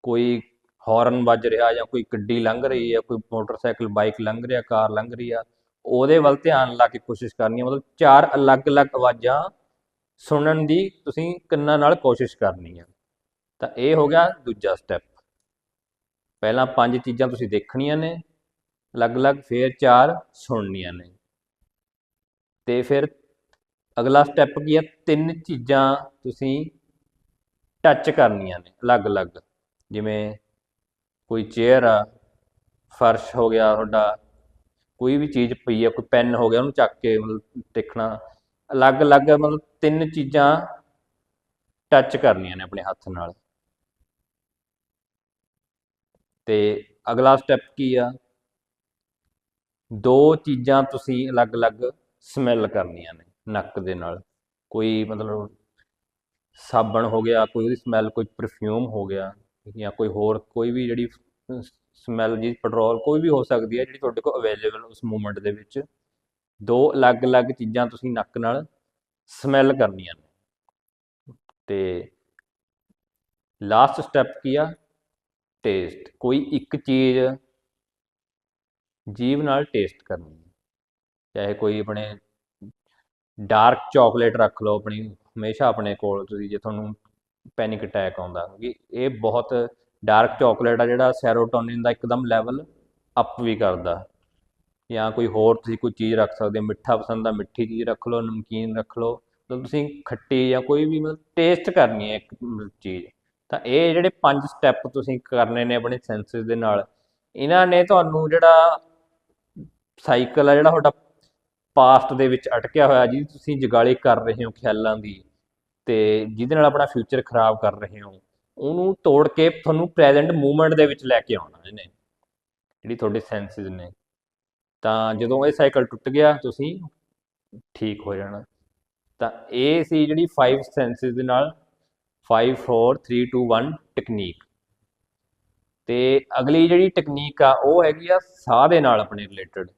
ਕੋਈ ਹਾਰਨ ਵੱਜ ਰਿਹਾ ਜਾਂ ਕੋਈ ਗੱਡੀ ਲੰਘ ਰਹੀ ਆ, ਕੋਈ ਮੋਟਰਸਾਈਕਲ ਬਾਈਕ ਲੰਘ ਰਿਹਾ, ਕਾਰ ਲੰਘ ਰਹੀ ਆ, ਉਹਦੇ ਵੱਲ ਧਿਆਨ ਲਾ ਕੇ ਕੋਸ਼ਿਸ਼ ਕਰਨੀ ਆ। ਮਤਲਬ ਚਾਰ ਅਲੱਗ-ਅਲੱਗ ਆਵਾਜ਼ਾਂ ਸੁਣਨ ਦੀ ਤੁਸੀਂ ਕੰਨਾਂ ਨਾਲ ਕੋਸ਼ਿਸ਼ ਕਰਨੀ ਆ। ਤਾਂ ਇਹ ਹੋ ਗਿਆ ਦੂਜਾ ਸਟੈਪ ਪਹਿਲਾਂ ਪੰਜ ਚੀਜ਼ਾਂ ਤੁਸੀਂ ਦੇਖਣੀਆਂ ਨੇ, ਅਲੱਗ-ਅਲੱਗ ਫਿਰ ਚਾਰ ਸੁਣਨੀਆਂ ਨੇ। ਤੇ ਫਿਰ ਅਗਲਾ ਸਟੈਪ ਕੀ ਹੈ ਤਿੰਨ ਚੀਜ਼ਾਂ ਤੁਸੀਂ ਟੱਚ ਕਰਨੀਆਂ ਨੇ, ਅਲੱਗ-ਅਲੱਗ। ਜਿਵੇਂ ਕੋਈ ਚੇਅਰ ਆ, ਫਰਸ਼ ਹੋ ਗਿਆ ਤੁਹਾਡਾ, ਕੋਈ ਵੀ ਚੀਜ਼ ਪਈ ਆ, ਕੋਈ ਪੈਨ ਹੋ ਗਿਆ, ਉਹਨੂੰ ਚੱਕ ਕੇ ਮਤਲਬ ਦੇਖਣਾ। ਅਲੱਗ-ਅਲੱਗ ਮਤਲਬ ਤਿੰਨ ਚੀਜ਼ਾਂ ਟੱਚ ਕਰਨੀਆਂ ਨੇ ਆਪਣੇ ਹੱਥ ਨਾਲ। ਤੇ ਅਗਲਾ ਸਟੈਪ ਕੀ ਆ? ਦੋ ਚੀਜ਼ਾਂ ਤੁਸੀਂ ਅਲੱਗ-ਅਲੱਗ ਸਮੈਲ ਕਰਨੀਆਂ ਨੇ ਨੱਕ ਦੇ ਨਾਲ। ਕੋਈ ਮਤਲਬ ਸਾਬਣ ਹੋ ਗਿਆ, ਕੋਈ ਉਹਦੀ ਸਮੈਲ ਕੋਈ ਪਰਫਿਊਮ ਹੋ ਗਿਆ ਜਾਂ ਕੋਈ ਹੋਰ, ਕੋਈ ਵੀ ਜਿਹੜੀ ਸਮੈਲ ਜੀ ਪੈਟਰੋਲ ਕੋਈ ਵੀ ਹੋ ਸਕਦੀ ਹੈ ਜਿਹੜੀ ਤੁਹਾਡੇ ਕੋਲ ਅਵੇਲੇਬਲ ਉਸ ਮੂਮੈਂਟ ਦੇ ਵਿੱਚ। ਦੋ ਅਲੱਗ-ਅਲੱਗ ਚੀਜ਼ਾਂ ਤੁਸੀਂ ਨੱਕ ਨਾਲ ਸਮੈਲ ਕਰਨੀਆਂ ਨੇ। ਤੇ ਲਾਸਟ ਸਟੈਪ ਕੀ ਆ? ਟੇਸਟ ਕੋਈ ਇੱਕ ਚੀਜ਼ ਜੀਭ ਨਾਲ ਟੇਸਟ ਕਰਨੀ ਹੈ। ਚਾਹੇ ਕੋਈ ਆਪਣੇ ਡਾਰਕ ਚਾਕਲੇਟ ਰੱਖ ਲਓ, ਆਪਣੀ ਹਮੇਸ਼ਾ ਆਪਣੇ ਕੋਲ, ਤੁਸੀਂ ਜੇ ਤੁਹਾਨੂੰ ਪੈਨਿਕ ਅਟੈਕ ਆਉਂਦਾ, ਕਿਉਂਕਿ ਇਹ ਬਹੁਤ ਡਾਰਕ ਚਾਕਲੇਟ ਆ ਜਿਹੜਾ ਸੈਰੋਟੋਨਿਨ ਦਾ ਇੱਕਦਮ ਲੈਵਲ ਅਪ ਵੀ ਕਰਦਾ। ਜਾਂ ਕੋਈ ਹੋਰ ਤੁਸੀਂ ਕੋਈ ਚੀਜ਼ ਰੱਖ ਸਕਦੇ ਹੋ, ਮਿੱਠਾ ਪਸੰਦ ਆ, ਮਿੱਠੀ ਚੀਜ਼ ਰੱਖ ਲਓ, ਨਮਕੀਨ ਰੱਖ ਲਓ ਮਤਲਬ ਤੁਸੀਂ ਖੱਟੀ ਜਾਂ ਕੋਈ ਵੀ ਮਤਲਬ ਟੇਸਟ ਕਰਨੀ ਹੈ ਇੱਕ ਮਤਲਬ ਚੀਜ਼। ਤਾਂ ਇਹ ਜਿਹੜੇ ਪੰਜ ਸਟੈਪ ਤੁਸੀਂ ਕਰਨੇ ਨੇ ਆਪਣੇ ਸੈਂਸਸ ਦੇ ਨਾਲ, ਇਹਨਾਂ ਨੇ ਤੁਹਾਨੂੰ ਜਿਹੜਾ ਸਾਈਕਲ ਆ, ਜਿਹੜਾ ਤੁਹਾਡਾ ਪਾਸਟ ਦੇ ਵਿੱਚ ਅਟਕਿਆ ਹੋਇਆ, ਜਿਹਦੀ ਤੁਸੀਂ ਜਗਾਲੀ ਕਰ ਰਹੇ ਹੋ ਖਿਆਲਾਂ ਦੀ ਤੇ ਜਿਹਦੇ ਨਾਲ ਆਪਣਾ ਫਿਊਚਰ ਖਰਾਬ ਕਰ ਰਹੇ ਹੋ, ਉਹਨੂੰ ਤੋੜ ਕੇ ਤੁਹਾਨੂੰ ਪ੍ਰੈਜ਼ੈਂਟ ਮੂਵਮੈਂਟ ਦੇ ਵਿੱਚ ਲੈ ਕੇ ਆਉਣਾ ਇਹਨੇ, ਜਿਹੜੀ ਤੁਹਾਡੇ ਸੈਂਸਸ ਨੇ। ਤਾਂ ਜਦੋਂ ਇਹ ਸਾਈਕਲ ਟੁੱਟ ਗਿਆ, ਤੁਸੀਂ ਠੀਕ ਹੋ ਜਾਣਾ। ਤਾਂ ਇਹ ਸੀ ਜਿਹੜੀ 5 ਸੈਂਸਸ ਦੇ ਨਾਲ 5 4 3 2 1 ਟੈਕਨੀਕ ਤੇ ਅਗਲੀ ਜਿਹੜੀ ਟੈਕਨੀਕ ਆ, ਉਹ ਹੈਗੀ ਆ ਸਾਹ ਦੇ ਨਾਲ ਆਪਣੇ ਰਿਲੇਟਡ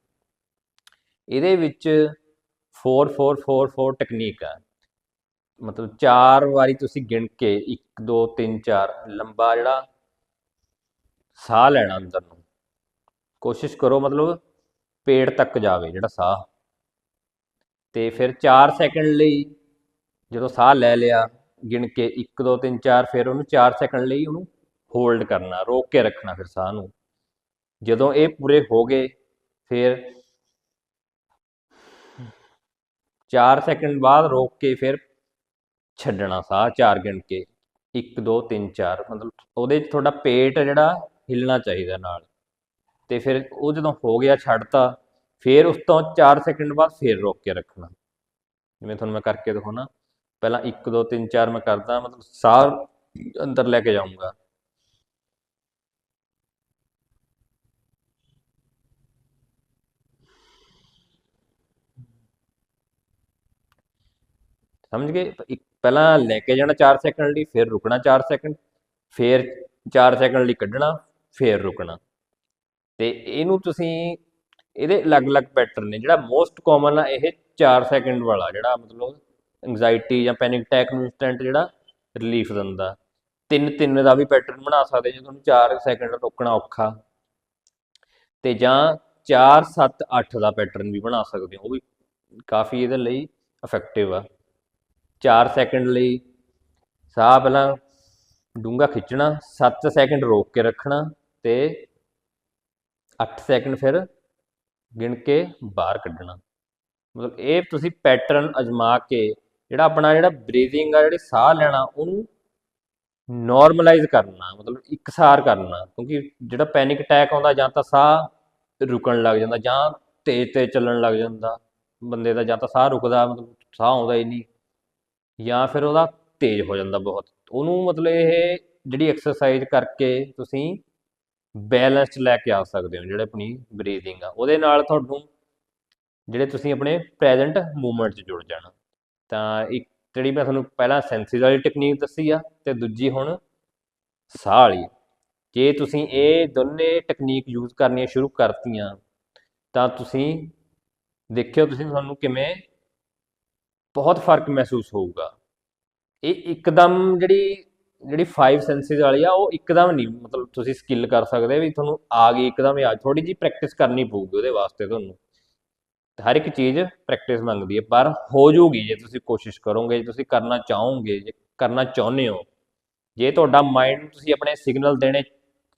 ਇਹਦੇ ਵਿੱਚ 4 4 4 4 ਟੈਕਨੀਕ ਆ। ਮਤਲਬ ਚਾਰ ਵਾਰੀ ਤੁਸੀਂ ਗਿਣ ਕੇ 1 2 3 4 ਲੰਬਾ ਜਿਹੜਾ, ਸਾਹ ਲੈਣਾ ਅੰਦਰ ਨੂੰ। ਕੋਸ਼ਿਸ਼ ਕਰੋ ਮਤਲਬ ਪੇਟ ਤੱਕ ਜਾਵੇ ਜਿਹੜਾ ਸਾਹ। ਤੇ ਫਿਰ 4 ਸੈਕਿੰਡ ਲਈ ਜਦੋਂ ਸਾਹ ਲੈ ਲਿਆ ਗਿਣ ਕੇ 1 2 3 4 ਫਿਰ ਉਹਨੂੰ 4 ਸੈਕਿੰਡ ਲਈ ਉਹਨੂੰ ਹੋਲਡ ਕਰਨਾ, ਰੋਕ ਕੇ ਰੱਖਣਾ ਫਿਰ ਸਾਹ ਨੂੰ। ਜਦੋਂ ਇਹ ਪੂਰੇ ਹੋ ਗਏ, ਫਿਰ 4 ਸੈਕਿੰਡ ਬਾਅਦ ਰੋਕ ਕੇ ਫਿਰ ਛੱਡਣਾ ਸਾਹ 4 ਗਿਣ ਕੇ। 1 2 3 4 ਮਤਲਬ ਉਹਦੇ 'ਚ ਤੁਹਾਡਾ ਪੇਟ ਜਿਹੜਾ ਹਿੱਲਣਾ ਚਾਹੀਦਾ ਨਾਲ। ਤੇ ਫਿਰ ਉਹ ਜਦੋਂ ਹੋ ਗਿਆ ਛੱਡਤਾ, ਫਿਰ ਉਸ ਤੋਂ 4 ਸੈਕਿੰਡ ਬਾਅਦ ਫਿਰ ਰੋਕ ਕੇ ਰੱਖਣਾ। ਜਿਵੇਂ ਤੁਹਾਨੂੰ ਮੈਂ ਕਰਕੇ ਦਿਖਾਉਣਾ ਪਹਿਲਾਂ 1 2 3 4 ਮੈਂ ਕਰਦਾ, ਮਤਲਬ ਸਾਹ ਅੰਦਰ ਲੈ ਕੇ ਜਾਊਂਗਾ। ਸਮਝ ਗਏ? ਪਹਿਲਾਂ ਲੈ ਕੇ ਜਾਣਾ 4 ਸੈਕਿੰਡ ਲਈ, ਫਿਰ ਰੁਕਣਾ 4 ਸੈਕਿੰਡ, ਫਿਰ 4 ਸੈਕਿੰਡ ਲਈ ਕੱਢਣਾ, ਫਿਰ ਰੁਕਣਾ। ਤੇ ਇਹਨੂੰ ਤੁਸੀਂ, ਇਹਦੇ ਅਲੱਗ-ਅਲੱਗ ਪੈਟਰਨ ਨੇ, ਜਿਹੜਾ ਮੋਸਟ ਕਾਮਨ ਆ, ਇਹ 4 ਸੈਕਿੰਡ ਵਾਲਾ, ਜਿਹੜਾ ਮਤਲਬ ਐਂਜ਼ਾਈਟੀ ਜਾਂ ਪੈਨਿਕ ਅਟੈਕ ਨੂੰ ਇਨਸਟੈਂਟ ਜਿਹੜਾ ਰਿਲੀਫ ਦਿੰਦਾ। ਤਿੰਨ ਤਿੰਨ ਦਾ ਵੀ ਪੈਟਰਨ ਬਣਾ ਸਕਦੇ ਜੇ ਤੁਹਾਨੂੰ 4 ਸੈਕਿੰਡ ਰੋਕਣਾ ਔਖਾ। ਤੇ ਜਾਂ 4 7 8 ਦਾ ਪੈਟਰਨ ਵੀ ਬਣਾ ਸਕਦੇ ਹੋ, ਉਹ ਵੀ ਕਾਫੀ ਇਹਦੇ ਲਈ ਇਫੈਕਟਿਵ ਆ। 4 ਸੈਕਿੰਡ ਲਈ ਸਾਹ ਪਹਿਲਾਂ ਡੂੰਘਾ ਖਿੱਚਣਾ 7 ਸੈਕਿੰਡ ਰੋਕ ਕੇ ਰੱਖਣਾ ਤੇ 8 ਸੈਕਿੰਡ ਫਿਰ ਗਿਣ ਕੇ ਬਾਹਰ ਕੱਢਣਾ। ਮਤਲਬ ਇਹ ਤੁਸੀਂ ਪੈਟਰਨ ਅਜਮਾ ਕੇ ਜਿਹੜਾ ਆਪਣਾ ਜਿਹੜਾ ਬਰੀਥਿੰਗ ਆ, ਜਿਹੜੇ ਸਾਹ ਲੈਣਾ, ਉਹਨੂੰ ਨਾਰਮਲਾਈਜ਼ ਕਰਨਾ, ਮਤਲਬ ਇਕਸਾਰ ਕਰਨਾ, ਕਿਉਂਕਿ ਜਿਹੜਾ ਪੈਨਿਕ ਅਟੈਕ ਆਉਂਦਾ, ਜਾਂ ਤਾਂ ਸਾਹ ਰੁਕਣ ਲੱਗ ਜਾਂਦਾ, ਜਾਂ ਤੇਜ਼ ਤੇਜ਼ ਚੱਲਣ ਲੱਗ ਜਾਂਦਾ ਬੰਦੇ ਦਾ, ਜਾਂ ਤਾਂ ਸਾਹ ਰੁਕਦਾ, ਮਤਲਬ ਸਾਹ ਆਉਂਦਾ ਹੀ ਨਹੀਂ, ਜਾਂ ਫਿਰ ਉਹਦਾ ਤੇਜ਼ ਹੋ ਜਾਂਦਾ ਬਹੁਤ। ਉਹਨੂੰ ਮਤਲਬ ਇਹ ਜਿਹੜੀ ਐਕਸਰਸਾਈਜ਼ ਕਰਕੇ ਤੁਸੀਂ ਬੈਲੈਂਸਡ ਲੈ ਕੇ ਆ ਸਕਦੇ ਹੋ, ਜਿਹੜੇ ਆਪਣੀ ਬਰੀਥਿੰਗ ਆ, ਉਹਦੇ ਨਾਲ ਤੁਹਾਨੂੰ ਜਿਹੜੇ ਤੁਸੀਂ ਆਪਣੇ ਪ੍ਰੈਜ਼ੈਂਟ ਮੂਵਮੈਂਟ 'ਚ ਜੁੜ ਜਾਣਾ। ਤਾਂ ਇੱਕ ਜਿਹੜੀ ਮੈਂ ਤੁਹਾਨੂੰ ਪਹਿਲਾਂ ਸੈਂਸਿਸ ਵਾਲੀ ਟੈਕਨੀਕ ਦੱਸੀ ਆ ਤੇ ਦੂਜੀ ਹੁਣ ਸਾਹ ਵਾਲੀ। ਜੇ ਤੁਸੀਂ ਇਹ ਦੋਨੇ ਟੈਕਨੀਕ ਯੂਜ਼ ਕਰਨੀਆਂ ਸ਼ੁਰੂ ਕਰਤੀਆਂ, ਤਾਂ ਤੁਸੀਂ ਦੇਖਿਓ ਤੁਸੀਂ ਤੁਹਾਨੂੰ ਕਿਵੇਂ ਬਹੁਤ ਫ਼ਰਕ ਮਹਿਸੂਸ ਹੋਊਗਾ। ਇਹ ਇੱਕਦਮ ਜਿਹੜੀ ਜਿਹੜੀ 5 ਸੈਂਸਿਸ ਵਾਲੀ ਆ, ਉਹ ਇੱਕਦਮ ਨਹੀਂ, ਮਤਲਬ ਤੁਸੀਂ ਸਕਿੱਲ ਕਰ ਸਕਦੇ ਵੀ ਤੁਹਾਨੂੰ ਆ ਗਈ, ਇੱਕਦਮ ਹੀ ਆ ਥੋੜੀ ਜੀ ਪ੍ਰੈਕਟਿਸ ਕਰਨੀ ਪਊਗੀ ਉਹਦੇ ਵਾਸਤੇ ਤੁਹਾਨੂੰ। ਹਰ ਇੱਕ ਚੀਜ਼ ਪ੍ਰੈਕਟਿਸ ਮੰਗਦੀ ਹੈ, ਪਰ ਹੋ ਜੂਗੀ ਜੇ ਤੁਸੀਂ ਕੋਸ਼ਿਸ਼ ਕਰੋਗੇ, ਜੇ ਤੁਸੀਂ ਕਰਨਾ ਚਾਹੋਗੇ, ਜੇ ਕਰਨਾ ਚਾਹੁੰਦੇ ਹੋ, ਜੇ ਤੁਹਾਡਾ ਮਾਈਂਡ ਤੁਸੀਂ ਆਪਣੇ ਸਿਗਨਲ ਦੇਣੇ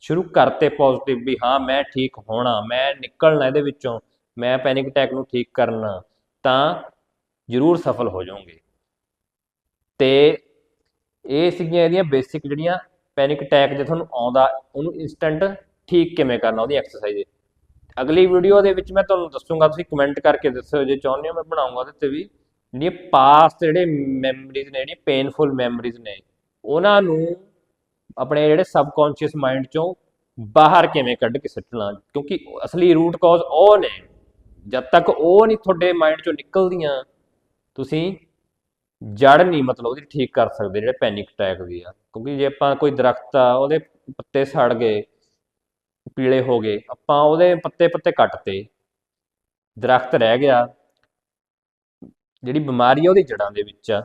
ਸ਼ੁਰੂ ਕਰਤੇ ਪੋਜ਼ਿਟਿਵ ਵੀ, ਹਾਂ, ਮੈਂ ਠੀਕ ਹੋਣਾ, ਮੈਂ ਨਿਕਲਣਾ ਇਹਦੇ ਵਿੱਚੋਂ, ਮੈਂ ਪੈਨਿਕ ਅਟੈਕ ਨੂੰ ਠੀਕ ਕਰਨਾ, ਤਾਂ ਜ਼ਰੂਰ ਸਫਲ ਹੋ ਜਾਓਗੇ। ਤੇ ਇਹ ਸੀਗੀਆਂ ਇਹਦੀਆਂ ਬੇਸਿਕ ਜਿਹੜੀਆਂ ਪੈਨਿਕ ਅਟੈਕ ਜੇ ਤੁਹਾਨੂੰ ਆਉਂਦਾ, ਉਹਨੂੰ ਇਨਸਟੈਂਟ ਠੀਕ ਕਿਵੇਂ ਕਰਨਾ, ਉਹਦੀ ਐਕਸਰਸਾਈਜ਼ ਅਗਲੀ ਵੀਡੀਓ ਦੇ ਵਿੱਚ ਮੈਂ ਤੁਹਾਨੂੰ ਦੱਸੂਗਾ, ਤੁਸੀਂ ਕਮੈਂਟ ਕਰਕੇ ਦੱਸਿਓ, ਜੇ ਚਾਹੁੰਦੇ ਹੋ ਮੈਂ ਬਣਾਉਂਗਾ ਉਹਦੇ ਤੇ ਵੀ। ਜਿਹੜੀਆਂ ਪਾਸਟ ਜਿਹੜੇ ਮੈਮਰੀਜ਼ ਨੇ, ਜਿਹੜੀਆਂ ਪੇਨਫੁਲ ਮੈਮਰੀਜ਼ ਨੇ, ਉਹਨਾਂ ਨੂੰ ਆਪਣੇ ਜਿਹੜੇ ਸਬਕੌਂਸ਼ੀਅਸ ਮਾਈਂਡ ਚੋਂ ਬਾਹਰ ਕਿਵੇਂ ਕੱਢ ਕੇ ਸੱਟਣਾ? ਕਿਉਂਕਿ ਅਸਲੀ ਰੂਟ ਕਾਜ਼ ਉਹ ਨੇ। ਜਦ ਤੱਕ ਉਹ ਨਹੀਂ ਤੁਹਾਡੇ ਮਾਈਂਡ ਚੋਂ ਨਿਕਲਦੀਆਂ, ਤੁਸੀਂ ਜੜ ਨਹੀਂ, ਮਤਲਬ ਉਹਦੀ ਠੀਕ ਕਰ ਸਕਦੇ ਜਿਹੜੇ ਪੈਨਿਕ ਅਟੈਕ ਦੀ ਆ। ਕਿਉਂਕਿ ਜੇ ਆਪਾਂ ਕੋਈ ਦਰਖਤ ਆ, ਉਹਦੇ ਪੱਤੇ ਸੜ ਗਏ ਪੀਲੇ ਹੋ ਗਏ। ਆਪਾਂ ਉਹਦੇ ਪੱਤੇ ਪੱਤੇ ਕੱਟਤੇ। ਦਰਖਤ ਰਹਿ ਗਿਆ। ਜਿਹੜੀ ਬਿਮਾਰੀ ਆ ਉਹਦੀ ਜੜਾਂ ਦੇ ਵਿੱਚ ਆ।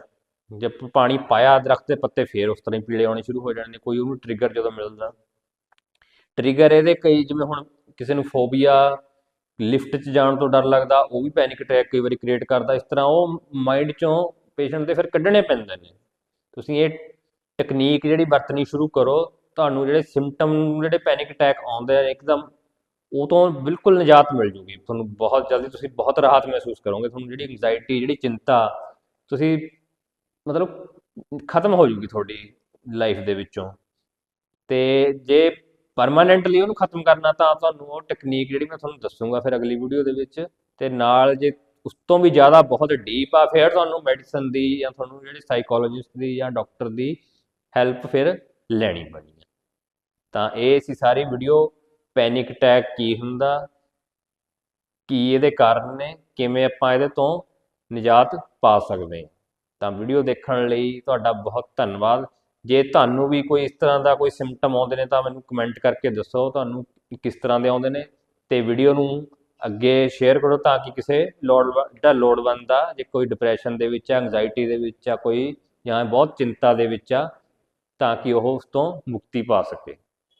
ਜੇ ਪਾਣੀ ਪਾਇਆ, ਦਰਖਤ ਦੇ ਪੱਤੇ ਫੇਰ ਉਸ ਤਰ੍ਹਾਂ ਹੀ ਪੀਲੇ ਆਉਣੇ ਸ਼ੁਰੂ ਹੋ ਜਾਣਗੇ। ਕੋਈ ਉਹਨੂੰ ਟ੍ਰਿਗਰ ਜਦੋਂ ਮਿਲਦਾ। ਟ੍ਰਿਗਰ ਇਹਦੇ ਕਈ ਜਿਵੇਂ ਹੁਣ ਕਿਸੇ ਨੂੰ ਫੋਬੀਆ ਲਿਫਟ 'ਚ ਜਾਣ ਤੋਂ ਡਰ ਲੱਗਦਾ, ਉਹ ਵੀ ਪੈਨਿਕ ਅਟੈਕ ਕਈ ਵਾਰੀ ਕ੍ਰੀਏਟ ਕਰਦਾ। ਇਸ ਤਰ੍ਹਾਂ ਉਹ ਮਾਈਂਡ 'ਚੋਂ ਪੇਸ਼ੈਂਟ ਦੇ ਫਿਰ ਕੱਢਣੇ ਪੈਂਦੇ ਨੇ। ਤੁਸੀਂ ਇਹ ਟੈਕਨੀਕ ਜਿਹੜੀ ਵਰਤਣੀ ਸ਼ੁਰੂ ਕਰੋ। ਤੁਹਾਨੂੰ ਜਿਹੜੇ ਸਿੰਪਟਮ ਜਿਹੜੇ ਪੈਨਿਕ ਅਟੈਕ ਆਉਂਦੇ ਆ, ਇੱਕਦਮ ਉਹ ਤੋਂ ਬਿਲਕੁਲ ਨਿਜਾਤ ਮਿਲ ਜੂਗੀ। ਤੁਹਾਨੂੰ ਬਹੁਤ ਜਲਦੀ ਤੁਸੀਂ ਬਹੁਤ ਰਾਹਤ ਮਹਿਸੂਸ ਕਰੋਗੇ। ਤੁਹਾਨੂੰ ਜਿਹੜੀ ਐਂਗਜ਼ਾਇਟੀ ਜਿਹੜੀ ਚਿੰਤਾ, ਤੁਸੀਂ ਮਤਲਬ ਖਤਮ ਹੋ ਜੂਗੀ ਤੁਹਾਡੀ ਲਾਈਫ ਦੇ ਵਿੱਚੋਂ। ਤੇ ਜੇ ਪਰਮਾਨੈਂਟਲੀ ਉਹਨੂੰ ਖਤਮ ਕਰਨਾ, ਤਾਂ ਤੁਹਾਨੂੰ ਉਹ ਟੈਕਨੀਕ ਜਿਹੜੀ ਮੈਂ ਤੁਹਾਨੂੰ ਦੱਸੂਗਾ ਫਿਰ ਅਗਲੀ ਵੀਡੀਓ ਦੇ ਵਿੱਚ। ਤੇ ਨਾਲ ਜੇ ਉਸ ਤੋਂ ਵੀ ਜ਼ਿਆਦਾ ਬਹੁਤ ਡੀਪ ਆ, ਫਿਰ ਤੁਹਾਨੂੰ ਮੈਡੀਸਨ ਦੀ ਜਾਂ ਤੁਹਾਨੂੰ ਜਿਹੜੇ ਸਾਈਕੋਲੋਜਿਸਟ ਦੀ ਜਾਂ ਡਾਕਟਰ ਦੀ ਹੈਲਪ ਫਿਰ ਲੈਣੀ ਪੈਣੀ ਤਾਂ ਇਹ ਸੀ ਸਾਰੀ ਵੀਡੀਓ ਪੈਨਿਕ ਅਟੈਕ ਕੀ ਹੁੰਦਾ, ਕੀ ਇਹਦੇ ਕਾਰਨ ਨੇ, ਕਿਵੇਂ ਆਪਾਂ ਇਹਦੇ ਤੋਂ ਨਿਜਾਤ ਪਾ ਸਕਦੇ ਹਾਂ। ਤਾਂ ਵੀਡੀਓ ਦੇਖਣ ਲਈ ਤੁਹਾਡਾ ਬਹੁਤ ਧੰਨਵਾਦ। ਜੇ ਤੁਹਾਨੂੰ ਵੀ ਕੋਈ ਇਸ ਤਰ੍ਹਾਂ ਦਾ ਕੋਈ ਸਿੰਪਟਮ ਆਉਂਦੇ ਨੇ ਤਾਂ ਮੈਨੂੰ ਕਮੈਂਟ ਕਰਕੇ ਦੱਸੋ, ਤੁਹਾਨੂੰ ਕਿਸ ਤਰ੍ਹਾਂ ਦੇ ਆਉਂਦੇ ਨੇ। ਤੇ ਵੀਡੀਓ ਨੂੰ ਅੱਗੇ ਸ਼ੇਅਰ ਕਰੋ ਤਾਂ ਕਿ ਕਿਸੇ ਲੋੜ ਜਿਹੜਾ ਲੋੜਵੰਦ ਦਾ ਜੇ ਕੋਈ ਡਿਪਰੈਸ਼ਨ ਦੇ ਵਿੱਚ ਆ ਐਂਗਜ਼ਾਇਟੀ ਦੇ ਵਿੱਚ ਆ, ਕੋਈ ਜਾਂ ਬਹੁਤ ਚਿੰਤਾ ਦੇ ਵਿੱਚ ਆ, ਤਾਂ ਕਿ ਉਹ ਉਸ ਤੋਂ ਮੁਕਤੀ ਪਾ ਸਕੇ।